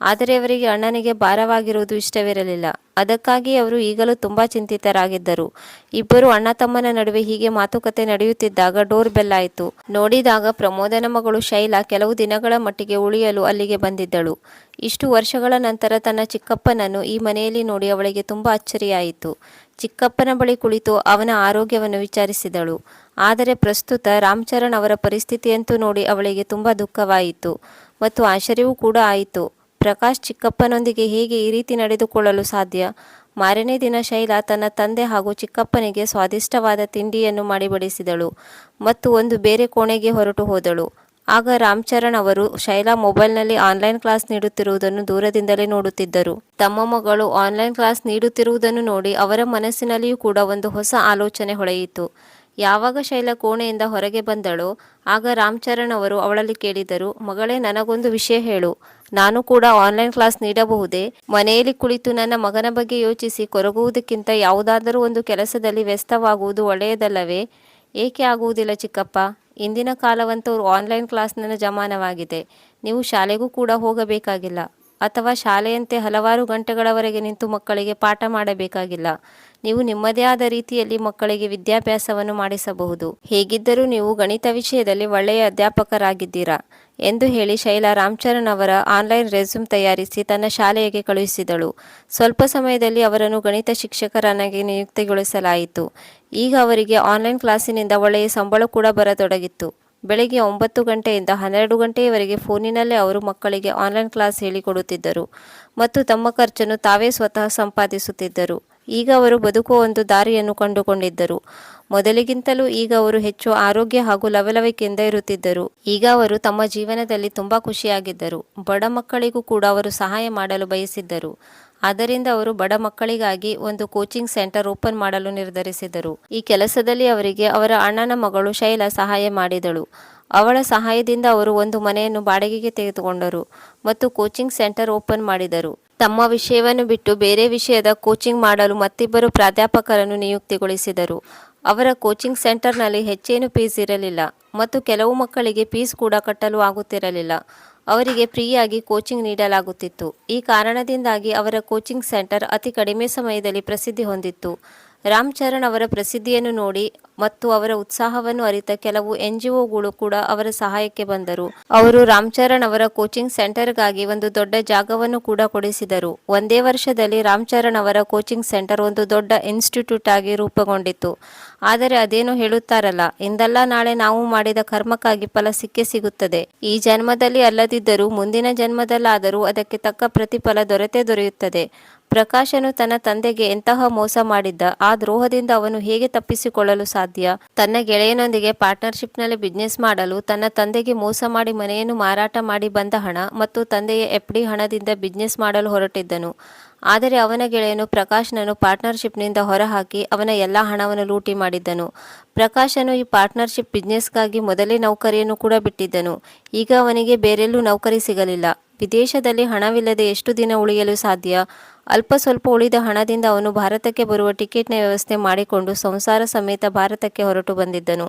S1: ಆದರೆ ಅವರಿಗೆ ಅಣ್ಣನಿಗೆ ಭಾರವಾಗಿರುವುದು ಇಷ್ಟವಿರಲಿಲ್ಲ. ಅದಕ್ಕಾಗಿ ಅವರು ಈಗಲೂ ತುಂಬ ಚಿಂತಿತರಾಗಿದ್ದರು. ಇಬ್ಬರು ಅಣ್ಣ ತಮ್ಮನ ನಡುವೆ ಹೀಗೆ ಮಾತುಕತೆ ನಡೆಯುತ್ತಿದ್ದಾಗ ಡೋರ್ ಬೆಲ್ ಆಯಿತು. ನೋಡಿದಾಗ ಪ್ರಮೋದನ ಮಗಳು ಶೈಲಾ ಕೆಲವು ದಿನಗಳ ಮಟ್ಟಿಗೆ ಉಳಿಯಲು ಅಲ್ಲಿಗೆ ಬಂದಿದ್ದಳು. ಇಷ್ಟು ವರ್ಷಗಳ ನಂತರ ತನ್ನ ಚಿಕ್ಕಪ್ಪನನ್ನು ಈ ಮನೆಯಲ್ಲಿ ನೋಡಿ ಅವಳಿಗೆ ತುಂಬ ಅಚ್ಚರಿಯಾಯಿತು. ಚಿಕ್ಕಪ್ಪನ ಬಳಿ ಕುಳಿತು ಅವನ ಆರೋಗ್ಯವನ್ನು ವಿಚಾರಿಸಿದಳು. ಆದರೆ ಪ್ರಸ್ತುತ ರಾಮ್ಚರಣ್ ಅವರ ಪರಿಸ್ಥಿತಿಯಂತೂ ನೋಡಿ ಅವಳಿಗೆ ತುಂಬ ದುಃಖವಾಯಿತು. ಮತ್ತು ಆಶ್ಚರ್ಯವೂ ಕೂಡ ಆಯಿತು. ಪ್ರಕಾಶ್ ಚಿಕ್ಕಪ್ಪನೊಂದಿಗೆ ಹೇಗೆ ಈ ರೀತಿ ನಡೆದುಕೊಳ್ಳಲು ಸಾಧ್ಯ? ಮಾರನೇ ದಿನ ಶೈಲಾ ತನ್ನ ತಂದೆ ಹಾಗೂ ಚಿಕ್ಕಪ್ಪನಿಗೆ ಸ್ವಾದಿಷ್ಟವಾದ ತಿಂಡಿಯನ್ನು ಮಾಡಿ ಬಡಿಸಿದಳು ಮತ್ತು ಒಂದು ಬೇರೆ ಕೋಣೆಗೆ ಹೊರಟು ಹೋದಳು. ಆಗ ರಾಮ್ಚರಣ್ ಅವರು ಶೈಲಾ ಮೊಬೈಲ್ನಲ್ಲಿ ಆನ್ಲೈನ್ ಕ್ಲಾಸ್ ನೀಡುತ್ತಿರುವುದನ್ನು ದೂರದಿಂದಲೇ ನೋಡುತ್ತಿದ್ದರು. ತಮ್ಮ ಮಗಳು ಆನ್ಲೈನ್ ಕ್ಲಾಸ್ ನೀಡುತ್ತಿರುವುದನ್ನು ನೋಡಿ ಅವರ ಮನಸ್ಸಿನಲ್ಲಿಯೂ ಕೂಡ ಒಂದು ಹೊಸ ಆಲೋಚನೆ ಹೊಳೆಯಿತು. ಯಾವಾಗ ಶೈಲ ಕೋಣೆಯಿಂದ ಹೊರಗೆ ಬಂದಳೋ, ಆಗ ರಾಮ್ಚರಣ್ ಅವರು ಅವಳಲ್ಲಿ ಕೇಳಿದರು, ಮಗಳೇ, ನನಗೊಂದು ವಿಷಯ ಹೇಳು. ನಾನು ಕೂಡ ಆನ್ಲೈನ್ ಕ್ಲಾಸ್ ನೀಡಬಹುದೇ? ಮನೆಯಲ್ಲಿ ಕುಳಿತು ನನ್ನ ಮಗನ ಬಗ್ಗೆ ಯೋಚಿಸಿ ಕೊರಗುವುದಕ್ಕಿಂತ ಯಾವುದಾದರೂ ಒಂದು ಕೆಲಸದಲ್ಲಿ ವ್ಯಸ್ತವಾಗುವುದು ಒಳ್ಳೆಯದಲ್ಲವೇ? ಏಕೆ ಆಗುವುದಿಲ್ಲ ಚಿಕ್ಕಪ್ಪ? ಇಂದಿನ ಕಾಲವಂತೂ ಆನ್ಲೈನ್ ಕ್ಲಾಸ್ನ ಜಮಾನವಾಗಿದೆ. ನೀವು ಶಾಲೆಗೂ ಕೂಡ ಹೋಗಬೇಕಾಗಿಲ್ಲ. ಅಥವಾ ಶಾಲೆಯಂತೆ ಹಲವಾರು ಗಂಟೆಗಳವರೆಗೆ ನಿಂತು ಮಕ್ಕಳಿಗೆ ಪಾಠ ಮಾಡಬೇಕಾಗಿಲ್ಲ. ನೀವು ನಿಮ್ಮದೇ ಆದ ರೀತಿಯಲ್ಲಿ ಮಕ್ಕಳಿಗೆ ವಿದ್ಯಾಭ್ಯಾಸವನ್ನು ಮಾಡಿಸಬಹುದು. ಹೇಗಿದ್ದರೂ ನೀವು ಗಣಿತ ವಿಷಯದಲ್ಲಿ ಒಳ್ಳೆಯ ಅಧ್ಯಾಪಕರಾಗಿದ್ದೀರಾ ಎಂದು ಹೇಳಿ ಶೈಲಾ ರಾಮ್ಚರಣ್ ಅವರ ಆನ್ಲೈನ್ ರೆಸ್ಯೂಮ್ ತಯಾರಿಸಿ ತನ್ನ ಶಾಲೆಗೆ ಕಳುಹಿಸಿದಳು. ಸ್ವಲ್ಪ ಸಮಯದಲ್ಲಿ ಅವರನ್ನು ಗಣಿತ ಶಿಕ್ಷಕರನ್ನಾಗಿ ನಿಯುಕ್ತಿಗೊಳಿಸಲಾಯಿತು. ಈಗ ಅವರಿಗೆ ಆನ್ಲೈನ್ ಕ್ಲಾಸಿನಿಂದ ಒಳ್ಳೆಯ ಸಂಬಳ ಕೂಡ ಬರತೊಡಗಿತ್ತು. ಬೆಳಗ್ಗೆ ಒಂಬತ್ತು ಗಂಟೆಯಿಂದ ಹನ್ನೆರಡು ಗಂಟೆಯವರೆಗೆ ಫೋನಿನಲ್ಲೇ ಅವರು ಮಕ್ಕಳಿಗೆ ಆನ್ಲೈನ್ ಕ್ಲಾಸ್ ಹೇಳಿಕೊಡುತ್ತಿದ್ದರು ಮತ್ತು ತಮ್ಮ ಖರ್ಚನ್ನು ತಾವೇ ಸ್ವತಃ ಸಂಪಾದಿಸುತ್ತಿದ್ದರು. ಈಗ ಅವರು ಬದುಕುವ ಒಂದು ದಾರಿಯನ್ನು ಕಂಡುಕೊಂಡಿದ್ದರು. ಮೊದಲಿಗಿಂತಲೂ ಈಗ ಅವರು ಹೆಚ್ಚು ಆರೋಗ್ಯ ಹಾಗೂ ಲವಲವಿಕೆಯಿಂದ ಇರುತ್ತಿದ್ದರು. ಈಗ ಅವರು ತಮ್ಮ ಜೀವನದಲ್ಲಿ ತುಂಬಾ ಖುಷಿಯಾಗಿದ್ದರು. ಬಡ ಮಕ್ಕಳಿಗೂ ಕೂಡ ಅವರು ಸಹಾಯ ಮಾಡಲು ಬಯಸಿದ್ದರು. ಆದ್ದರಿಂದ ಅವರು ಬಡ ಮಕ್ಕಳಿಗಾಗಿ ಒಂದು ಕೋಚಿಂಗ್ ಸೆಂಟರ್ ಓಪನ್ ಮಾಡಲು ನಿರ್ಧರಿಸಿದರು. ಈ ಕೆಲಸದಲ್ಲಿ ಅವರಿಗೆ ಅವರ ಅಣ್ಣನ ಮಗಳು ಶೈಲಾ ಸಹಾಯ ಮಾಡಿದಳು. ಅವಳ ಸಹಾಯದಿಂದ ಅವರು ಒಂದು ಮನೆಯನ್ನು ಬಾಡಿಗೆಗೆ ತೆಗೆದುಕೊಂಡರು ಮತ್ತು ಕೋಚಿಂಗ್ ಸೆಂಟರ್ ಓಪನ್ ಮಾಡಿದರು. ತಮ್ಮ ವಿಷಯವನ್ನು ಬಿಟ್ಟು ಬೇರೆ ವಿಷಯದ ಕೋಚಿಂಗ್ ಮಾಡಲು ಮತ್ತಿಬ್ಬರು ಪ್ರಾಧ್ಯಾಪಕರನ್ನು ನಿಯುಕ್ತಿಗೊಳಿಸಿದರು. ಅವರ ಕೋಚಿಂಗ್ ಸೆಂಟರ್ನಲ್ಲಿ ಹೆಚ್ಚೇನು ಫೀಸ್ ಇರಲಿಲ್ಲ ಮತ್ತು ಕೆಲವು ಮಕ್ಕಳಿಗೆ ಫೀಸ್ ಕೂಡ ಕಟ್ಟಲು ಆಗುತ್ತಿರಲಿಲ್ಲ. ಅವರಿಗೆ ಫ್ರೀಯಾಗಿ ಕೋಚಿಂಗ್ ನೀಡಲಾಗುತ್ತಿತ್ತು. ಈ ಕಾರಣದಿಂದಾಗಿ ಅವರ ಕೋಚಿಂಗ್ ಸೆಂಟರ್ ಅತಿ ಕಡಿಮೆ ಸಮಯದಲ್ಲಿ ಪ್ರಸಿದ್ಧಿ ಹೊಂದಿತ್ತು. ರಾಮ್ ಚರಣ್ ಅವರ ಪ್ರಸಿದ್ಧಿಯನ್ನು ನೋಡಿ ಮತ್ತು ಅವರ ಉತ್ಸಾಹವನ್ನು ಅರಿತ ಕೆಲವು ಎನ್ ಜಿ ಒಗಳು ಕೂಡ ಅವರ ಸಹಾಯಕ್ಕೆ ಬಂದರು. ಅವರು ರಾಮ್ ಚರಣ್ ಅವರ ಕೋಚಿಂಗ್ ಸೆಂಟರ್ಗಾಗಿ ಒಂದು ದೊಡ್ಡ ಜಾಗವನ್ನು ಕೂಡ ಕೊಡಿಸಿದರು. ಒಂದೇ ವರ್ಷದಲ್ಲಿ ರಾಮ್ ಚರಣ್ ಅವರ ಕೋಚಿಂಗ್ ಸೆಂಟರ್ ಒಂದು ದೊಡ್ಡ ಇನ್ಸ್ಟಿಟ್ಯೂಟ್ ಆಗಿ ರೂಪುಗೊಂಡಿತ್ತು. ಆದರೆ ಅದೇನು ಹೇಳುತ್ತಾರಲ್ಲ, ಇಂದಲ್ಲ ನಾಳೆ ನಾವು ಮಾಡಿದ ಕರ್ಮಕ್ಕಾಗಿ ಫಲ ಸಿಕ್ಕೇ ಸಿಗುತ್ತದೆ. ಈ ಜನ್ಮದಲ್ಲಿ ಅಲ್ಲದಿದ್ದರೂ ಮುಂದಿನ ಜನ್ಮದಲ್ಲಾದರೂ ಅದಕ್ಕೆ ತಕ್ಕ ಪ್ರತಿಫಲ ದೊರೆತೇ ದೊರೆಯುತ್ತದೆ. ಪ್ರಕಾಶನು ತನ್ನ ತಂದೆಗೆ ಎಂತಹ ಮೋಸ ಮಾಡಿದ್ದ, ಆ ದ್ರೋಹದಿಂದ ಅವನು ಹೇಗೆ ತಪ್ಪಿಸಿಕೊಳ್ಳಲು ಸಾಧ್ಯ? ತನ್ನ ಗೆಳೆಯನೊಂದಿಗೆ ಪಾರ್ಟ್ನರ್ಶಿಪ್ನಲ್ಲಿ ಬಿಸ್ನೆಸ್ ಮಾಡಲು ತನ್ನ ತಂದೆಗೆ ಮೋಸ ಮಾಡಿ ಮನೆಯನ್ನು ಮಾರಾಟ ಮಾಡಿ ಬಂದ ಹಣ ಮತ್ತು ತಂದೆಯ ಎಫ್ಡಿ ಹಣದಿಂದ ಬಿಸ್ನೆಸ್ ಮಾಡಲು ಹೊರಟಿದ್ದನು. ಆದರೆ ಅವನ ಗೆಳೆಯನು ಪ್ರಕಾಶ್ನನ್ನು ಪಾರ್ಟ್ನರ್ಶಿಪ್ನಿಂದ ಹೊರಹಾಕಿ ಅವನ ಎಲ್ಲ ಹಣವನ್ನು ಲೂಟಿ ಮಾಡಿದ್ದನು. ಪ್ರಕಾಶನು ಈ ಪಾರ್ಟ್ನರ್ಶಿಪ್ ಬಿಸ್ನೆಸ್ಗಾಗಿ ಮೊದಲೇ ನೌಕರಿಯನ್ನು ಕೂಡ ಬಿಟ್ಟಿದ್ದನು. ಈಗ ಅವನಿಗೆ ಬೇರೆಲ್ಲೂ ನೌಕರಿ ಸಿಗಲಿಲ್ಲ. ವಿದೇಶದಲ್ಲಿ ಹಣವಿಲ್ಲದೆ ಎಷ್ಟು ದಿನ ಉಳಿಯಲು ಸಾಧ್ಯ? ಅಲ್ಪ ಸ್ವಲ್ಪ ಉಳಿದ ಹಣದಿಂದ ಅವನು ಭಾರತಕ್ಕೆ ಬರುವ ಟಿಕೆಟ್ನ ವ್ಯವಸ್ಥೆ ಮಾಡಿಕೊಂಡು ಸಂಸಾರ ಸಮೇತ ಭಾರತಕ್ಕೆ ಹೊರಟು ಬಂದಿದ್ದನು.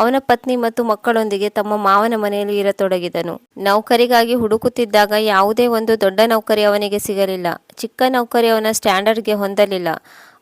S1: ಅವನ ಪತ್ನಿ ಮತ್ತು ಮಕ್ಕಳೊಂದಿಗೆ ತಮ್ಮ ಮಾವನ ಮನೆಯಲ್ಲಿ ಇರತೊಡಗಿದನು. ನೌಕರಿಗಾಗಿ ಹುಡುಕುತ್ತಿದ್ದಾಗ ಯಾವುದೇ ಒಂದು ದೊಡ್ಡ ನೌಕರಿ ಅವನಿಗೆ ಸಿಗಲಿಲ್ಲ. ಚಿಕ್ಕ ನೌಕರಿ ಅವನ ಸ್ಟ್ಯಾಂಡರ್ಡ್ಗೆ ಹೊಂದಲಿಲ್ಲ.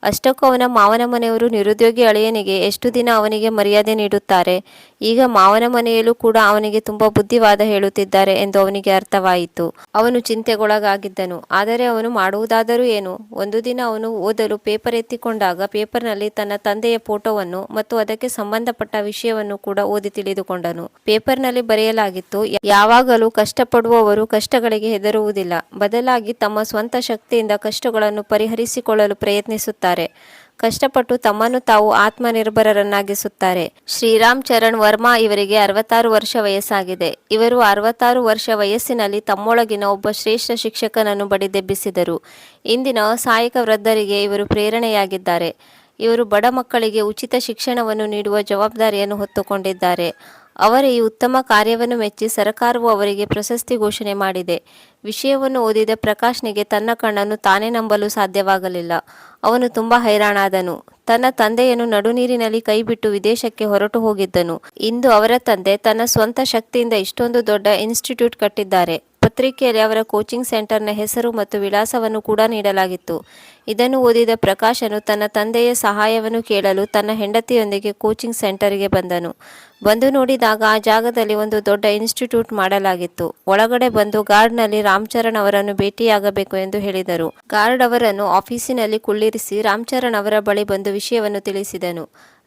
S1: ಅಷ್ಟಕ್ಕೂ ಅವನ ಮಾವನ ಮನೆಯವರು ನಿರುದ್ಯೋಗಿ ಅಳಿಯನಿಗೆ ಎಷ್ಟು ದಿನ ಅವನಿಗೆ ಮರ್ಯಾದೆ ನೀಡುತ್ತಾರೆ? ಈಗ ಮಾವನ ಮನೆಯಲ್ಲೂ ಕೂಡ ಅವನಿಗೆ ತುಂಬಾ ಬುದ್ಧಿವಾದ ಹೇಳುತ್ತಿದ್ದಾರೆ ಎಂದು ಅವನಿಗೆ ಅರ್ಥವಾಯಿತು. ಅವನು ಚಿಂತೆಗೊಳಗಾಗಿದ್ದನು. ಆದರೆ ಅವನು ಮಾಡುವುದಾದರೂ ಏನು? ಒಂದು ದಿನ ಅವನು ಓದಲು ಪೇಪರ್ ಎತ್ತಿಕೊಂಡಾಗ ಪೇಪರ್ನಲ್ಲಿ ತನ್ನ ತಂದೆಯ ಫೋಟೋವನ್ನು ಮತ್ತು ಅದಕ್ಕೆ ಸಂಬಂಧಪಟ್ಟ ವಿಷಯವನ್ನು ಕೂಡ ಓದಿ ತಿಳಿದುಕೊಂಡನು. ಪೇಪರ್ನಲ್ಲಿ ಬರೆಯಲಾಗಿತ್ತು, ಯಾವಾಗಲೂ ಕಷ್ಟಪಡುವವರು ಕಷ್ಟಗಳಿಗೆ ಹೆದರುವುದಿಲ್ಲ. ಬದಲಾಗಿ ತಮ್ಮ ಸ್ವಂತ ಶಕ್ತಿಯಿಂದ ಕಷ್ಟಗಳನ್ನು ಪರಿಹರಿಸಿಕೊಳ್ಳಲು ಪ್ರಯತ್ನಿಸುತ್ತಾರೆ. ಕಷ್ಟಪಟ್ಟು ತಮ್ಮನ್ನು ತಾವು ಆತ್ಮನಿರ್ಭರರನ್ನಾಗಿಸುತ್ತಾರೆ. ಶ್ರೀರಾಮ್ ಚರಣ್ ವರ್ಮಾ ಇವರಿಗೆ ಅರವತ್ತಾರು ವರ್ಷ ವಯಸ್ಸಾಗಿದೆ. ಇವರು ಅರವತ್ತಾರು ವರ್ಷ ವಯಸ್ಸಿನಲ್ಲಿ ತಮ್ಮೊಳಗಿನ ಒಬ್ಬ ಶ್ರೇಷ್ಠ ಶಿಕ್ಷಕನನ್ನು ಬಡಿದೆಬ್ಬಿಸಿದರು. ಇಂದಿನ ಸಹಾಯಕ ವೃದ್ಧರಿಗೆ ಇವರು ಪ್ರೇರಣೆಯಾಗಿದ್ದಾರೆ. ಇವರು ಬಡ ಮಕ್ಕಳಿಗೆ ಉಚಿತ ಶಿಕ್ಷಣವನ್ನು ನೀಡುವ ಜವಾಬ್ದಾರಿಯನ್ನು ಹೊತ್ತುಕೊಂಡಿದ್ದಾರೆ. ಅವರ ಈ ಉತ್ತಮ ಕಾರ್ಯವನ್ನು ಮೆಚ್ಚಿ ಸರಕಾರವು ಅವರಿಗೆ ಪ್ರಶಸ್ತಿ ಘೋಷಣೆ ಮಾಡಿದೆ. ವಿಷಯವನ್ನು ಓದಿದ ಪ್ರಕಾಶ್ನಿಗೆ ತನ್ನ ಕಣ್ಣನ್ನು ತಾನೇ ನಂಬಲು ಸಾಧ್ಯವಾಗಲಿಲ್ಲ. ಅವನು ತುಂಬ ಹೈರಾಣಾದನು. ತನ್ನ ತಂದೆಯನ್ನು ನಡುನೀರಿನಲ್ಲಿ ಕೈಬಿಟ್ಟು ವಿದೇಶಕ್ಕೆ ಹೊರಟು ಹೋಗಿದ್ದನು. ಇಂದು ಅವರ ತಂದೆ ತನ್ನ ಸ್ವಂತ ಶಕ್ತಿಯಿಂದ ಇಷ್ಟೊಂದು ದೊಡ್ಡ ಇನ್ಸ್ಟಿಟ್ಯೂಟ್ ಕಟ್ಟಿದ್ದಾರೆ. ಪತ್ರಿಕೆಯಲ್ಲಿ ಅವರ ಕೋಚಿಂಗ್ ಸೆಂಟರ್ನ ಹೆಸರು ಮತ್ತು ವಿಳಾಸವನ್ನು ಕೂಡ ನೀಡಲಾಗಿತ್ತು. ಇದನ್ನು ಓದಿದ ಪ್ರಕಾಶನು ತನ್ನ ತಂದೆಯ ಸಹಾಯವನ್ನು ಕೇಳಲು ತನ್ನ ಹೆಂಡತಿಯೊಂದಿಗೆ ಕೋಚಿಂಗ್ ಸೆಂಟರ್ಗೆ ಬಂದನು. ಬಂದು ನೋಡಿದಾಗ ಆ ಜಾಗದಲ್ಲಿ ಒಂದು ದೊಡ್ಡ ಇನ್ಸ್ಟಿಟ್ಯೂಟ್ ಮಾಡಲಾಗಿತ್ತು. ಒಳಗಡೆ ಬಂದು ಗಾರ್ಡ್ನಲ್ಲಿ ರಾಮ್ಚರಣ್ ಅವರನ್ನು ಭೇಟಿಯಾಗಬೇಕು ಎಂದು ಹೇಳಿದರು. ಗಾರ್ಡ್ ಅವರನ್ನು ಆಫೀಸಿನಲ್ಲಿ ಕುಳ್ಳಿರಿಸಿ ರಾಮ್ಚರಣ್ ಅವರ ಬಳಿ ಬಂದು ವಿಷಯವನ್ನು ತಿಳಿಸಿದನು.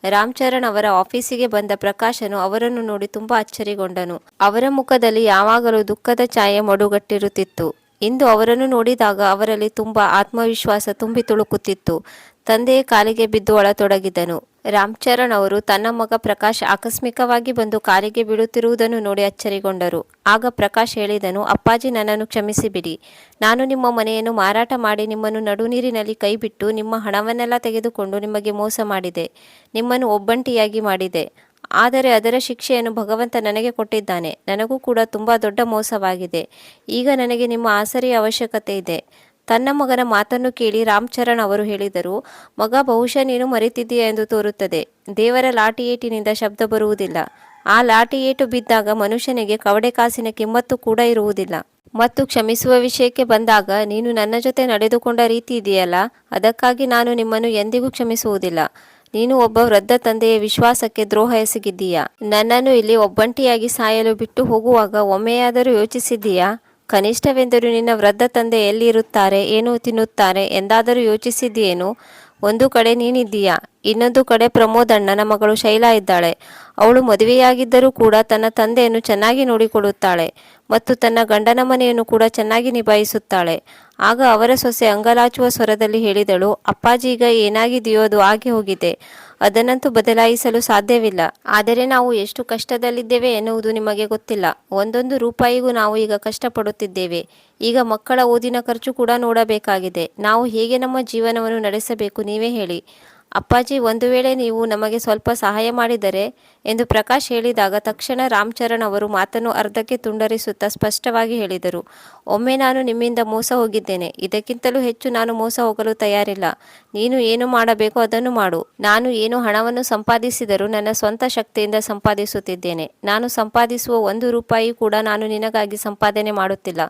S1: ರಾಮ್ಚರಣ್ ಅವರ ಆಫೀಸಿಗೆ ಬಂದ ಪ್ರಕಾಶನು ಅವರನ್ನು ನೋಡಿ ತುಂಬಾ ಅಚ್ಚರಿಗೊಂಡನು. ಅವರ ಮುಖದಲ್ಲಿ ಯಾವಾಗಲೂ ದುಃಖದ ಛಾಯೆ ಮಡುಗಟ್ಟಿರುತ್ತಿತ್ತು. ಇಂದು ಅವರನ್ನು ನೋಡಿದಾಗ ಅವರಲ್ಲಿ ತುಂಬ ಆತ್ಮವಿಶ್ವಾಸ ತುಂಬಿ ತುಳುಕುತ್ತಿತ್ತು. ತಂದೆಯ ಕಾಲಿಗೆ ಬಿದ್ದು ಅಳತೊಡಗಿದನು ರಾಮ್ಚರಣ್ ಅವರು ತನ್ನ ಮಗ ಪ್ರಕಾಶ್ ಆಕಸ್ಮಿಕವಾಗಿ ಬಂದು ಕಾಲಿಗೆ ಬೀಳುತ್ತಿರುವುದನ್ನು ನೋಡಿ ಅಚ್ಚರಿಗೊಂಡರು. ಆಗ ಪ್ರಕಾಶ್ ಹೇಳಿದನು, ಅಪ್ಪಾಜಿ, ನನ್ನನ್ನು ಕ್ಷಮಿಸಿಬಿಡಿ. ನಾನು ನಿಮ್ಮ ಮನೆಯನ್ನು ಮಾರಾಟ ಮಾಡಿ ನಿಮ್ಮನ್ನು ನಡುನೀರಿನಲ್ಲಿ ಕೈಬಿಟ್ಟು ನಿಮ್ಮ ಹಣವನ್ನೆಲ್ಲ ತೆಗೆದುಕೊಂಡು ನಿಮಗೆ ಮೋಸ ಮಾಡಿದೆ. ನಿಮ್ಮನ್ನು ಒಬ್ಬಂಟಿಯಾಗಿ ಮಾಡಿದೆ. ಆದರೆ ಅದರ ಶಿಕ್ಷೆಯನ್ನು ಭಗವಂತ ನನಗೆ ಕೊಟ್ಟಿದ್ದಾನೆ. ನನಗೂ ಕೂಡ ತುಂಬ ದೊಡ್ಡ ಮೋಸವಾಗಿದೆ. ಈಗ ನನಗೆ ನಿಮ್ಮ ಆಸರೆಯ ಅವಶ್ಯಕತೆ ಇದೆ. ತನ್ನ ಮಗನ ಮಾತನ್ನು ಕೇಳಿ ರಾಮ್ಚರಣ್ ಅವರು ಹೇಳಿದರು, ಮಗ, ಬಹುಶಃ ನೀನು ಮರೆತಿದ್ದೀಯಾ ಎಂದು ತೋರುತ್ತದೆ. ದೇವರ ಲಾಠಿ ಏಟಿನಿಂದ ಶಬ್ದ ಬರುವುದಿಲ್ಲ. ಆ ಲಾಠಿ ಏಟು ಬಿದ್ದಾಗ ಮನುಷ್ಯನಿಗೆ ಕವಡೆ ಕಾಸಿನ ಕಿಮ್ಮತ್ತು ಕೂಡ ಇರುವುದಿಲ್ಲ. ಮತ್ತು ಕ್ಷಮಿಸುವ ವಿಷಯಕ್ಕೆ ಬಂದಾಗ ನೀನು ನನ್ನ ಜೊತೆ ನಡೆದುಕೊಂಡ ರೀತಿ ಇದೆಯಲ್ಲ? ಅದಕ್ಕಾಗಿ ನಾನು ನಿಮ್ಮನ್ನು ಎಂದಿಗೂ ಕ್ಷಮಿಸುವುದಿಲ್ಲ. ನೀನು ಒಬ್ಬ ವೃದ್ಧ ತಂದೆಯ ವಿಶ್ವಾಸಕ್ಕೆ ದ್ರೋಹ ಎಸಗಿದ್ದೀಯಾ? ನನ್ನನ್ನು ಇಲ್ಲಿ ಒಬ್ಬಂಟಿಯಾಗಿ ಸಾಯಲು ಬಿಟ್ಟು ಹೋಗುವಾಗ ಒಮ್ಮೆಯಾದರೂ ಯೋಚಿಸಿದ್ದೀಯಾ? ಕನಿಷ್ಠವೆಂದರೂ ನಿನ್ನ ವೃದ್ಧ ತಂದೆ ಎಲ್ಲಿರುತ್ತಾರೆ, ಏನು ತಿನ್ನುತ್ತಾರೆ, ಎಂದಾದರೂ ಯೋಚಿಸಿದ್ದೀಯೇನು ಒಂದು ಕಡೆ ನೀನಿದ್ದೀಯಾ, ಇನ್ನೊಂದು ಕಡೆ ಪ್ರಮೋದ್ ಅಣ್ಣನ ಮಗಳು ಶೈಲಾ ಇದ್ದಾಳೆ. ಅವಳು ಮದುವೆಯಾಗಿದ್ದರೂ ಕೂಡ ತನ್ನ ತಂದೆಯನ್ನು ಚೆನ್ನಾಗಿ ನೋಡಿಕೊಳ್ಳುತ್ತಾಳೆ ಮತ್ತು ತನ್ನ ಗಂಡನ ಮನೆಯನ್ನು ಕೂಡ ಚೆನ್ನಾಗಿ ನಿಭಾಯಿಸುತ್ತಾಳೆ. ಆಗ ಅವರ ಸೊಸೆ ಅಂಗಲಾಚುವ ಸ್ವರದಲ್ಲಿ ಹೇಳಿದಳು, ಅಪ್ಪಾಜಿ ಈಗ ಏನಾಗಿದೆಯೋ ಅದು ಆಗಿ ಹೋಗಿದೆ. ಅದನ್ನಂತೂ ಬದಲಾಯಿಸಲು ಸಾಧ್ಯವಿಲ್ಲ. ಆದರೆ ನಾವು ಎಷ್ಟು ಕಷ್ಟದಲ್ಲಿದ್ದೇವೆ ಎನ್ನುವುದು ನಿಮಗೆ ಗೊತ್ತಿಲ್ಲ. ಒಂದೊಂದು ರೂಪಾಯಿಗೂ ನಾವು ಈಗ ಕಷ್ಟಪಡುತ್ತಿದ್ದೇವೆ. ಈಗ ಮಕ್ಕಳ ಓದಿನ ಖರ್ಚು ಕೂಡ ನೋಡಬೇಕಾಗಿದೆ. ನಾವು ಹೇಗೆ ನಮ್ಮ ಜೀವನವನ್ನು ನಡೆಸಬೇಕು ನೀವೇ ಹೇಳಿ. ಅಪ್ಪಾಜಿ, ಒಂದು ವೇಳೆ ನೀವು ನಮಗೆ ಸ್ವಲ್ಪ ಸಹಾಯ ಮಾಡಿದರೆ ಎಂದು ಪ್ರಕಾಶ್ ಹೇಳಿದಾಗ ತಕ್ಷಣ ರಾಮ್ಚರಣ್ ಅವರು ಮಾತನ್ನು ಅರ್ಧಕ್ಕೆ ತುಂಡರಿಸುತ್ತಾ ಸ್ಪಷ್ಟವಾಗಿ ಹೇಳಿದರು. ಒಮ್ಮೆ ನಾನು ನಿಮ್ಮಿಂದ ಮೋಸ ಹೋಗಿದ್ದೇನೆ. ಇದಕ್ಕಿಂತಲೂ ಹೆಚ್ಚು ನಾನು ಮೋಸ ಹೋಗಲು ತಯಾರಿಲ್ಲ. ನೀನು ಏನು ಮಾಡಬೇಕೋ ಅದನ್ನು ಮಾಡು. ನಾನು ಏನು ಹಣವನ್ನು ಸಂಪಾದಿಸಿದರೂ ನನ್ನ ಸ್ವಂತ ಶಕ್ತಿಯಿಂದ ಸಂಪಾದಿಸುತ್ತಿದ್ದೇನೆ. ನಾನು ಸಂಪಾದಿಸುವ ಒಂದು ರೂಪಾಯಿ ಕೂಡ ನಾನು ನಿನಗಾಗಿ ಸಂಪಾದನೆ ಮಾಡುತ್ತಿಲ್ಲ.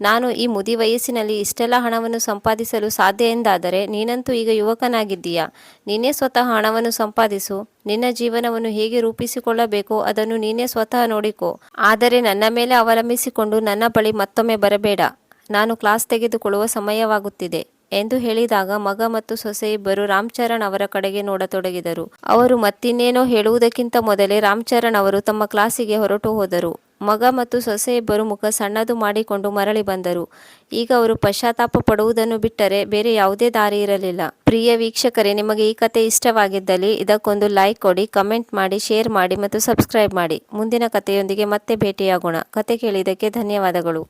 S1: ನಾನು ಈ ಮುದಿ ವಯಸ್ಸಿನಲ್ಲಿ ಇಷ್ಟೆಲ್ಲ ಹಣವನ್ನು ಸಂಪಾದಿಸಲು ಸಾಧ್ಯ ಎಂದಾದರೆ ನೀನಂತೂ ಈಗ ಯುವಕನಾಗಿದ್ದೀಯಾ? ನೀನೇ ಸ್ವತಃ ಹಣವನ್ನು ಸಂಪಾದಿಸು. ನಿನ್ನ ಜೀವನವನ್ನು ಹೇಗೆ ರೂಪಿಸಿಕೊಳ್ಳಬೇಕೋ ಅದನ್ನು ನೀನೇ ಸ್ವತಃ ನೋಡಿಕೋ. ಆದರೆ ನನ್ನ ಮೇಲೆ ಅವಲಂಬಿಸಿಕೊಂಡು ನನ್ನ ಬಳಿ ಮತ್ತೊಮ್ಮೆ ಬರಬೇಡ. ನಾನು ಕ್ಲಾಸ್ ತೆಗೆದುಕೊಳ್ಳುವ ಸಮಯವಾಗುತ್ತಿದೆ. ಎಂದು ಹೇಳಿದಾಗ ಮಗ ಮತ್ತು ಸೊಸೆ ಇಬ್ಬರು ರಾಮ್ಚರಣ್ ಅವರ ಕಡೆಗೆ ನೋಡತೊಡಗಿದರು. ಅವರು ಮತ್ತಿನ್ನೇನೋ ಹೇಳುವುದಕ್ಕಿಂತ ಮೊದಲೇ ರಾಮ್ಚರಣ್ ಅವರು ತಮ್ಮ ಕ್ಲಾಸಿಗೆ ಹೊರಟು ಹೋದರು. ಮಗ ಮತ್ತು ಸೊಸೆ ಇಬ್ಬರು ಮುಖ ಸಣ್ಣದು ಮಾಡಿಕೊಂಡು ಮರಳಿ ಬಂದರು. ಈಗ ಅವರು ಪಶ್ಚಾತ್ತಾಪ ಪಡುವುದನ್ನು ಬಿಟ್ಟರೆ ಬೇರೆ ಯಾವುದೇ ದಾರಿ ಇರಲಿಲ್ಲ. ಪ್ರಿಯ ವೀಕ್ಷಕರೇ, ನಿಮಗೆ ಈ ಕತೆ ಇಷ್ಟವಾಗಿದ್ದಲ್ಲಿ ಇದಕ್ಕೊಂದು ಲೈಕ್ ಕೊಡಿ, ಕಮೆಂಟ್ ಮಾಡಿ, ಶೇರ್ ಮಾಡಿ ಮತ್ತು ಸಬ್ಸ್ಕ್ರೈಬ್ ಮಾಡಿ. ಮುಂದಿನ ಕಥೆಯೊಂದಿಗೆ ಮತ್ತೆ ಭೇಟಿಯಾಗೋಣ. ಕತೆ ಕೇಳಿದ್ದಕ್ಕೆ ಧನ್ಯವಾದಗಳು.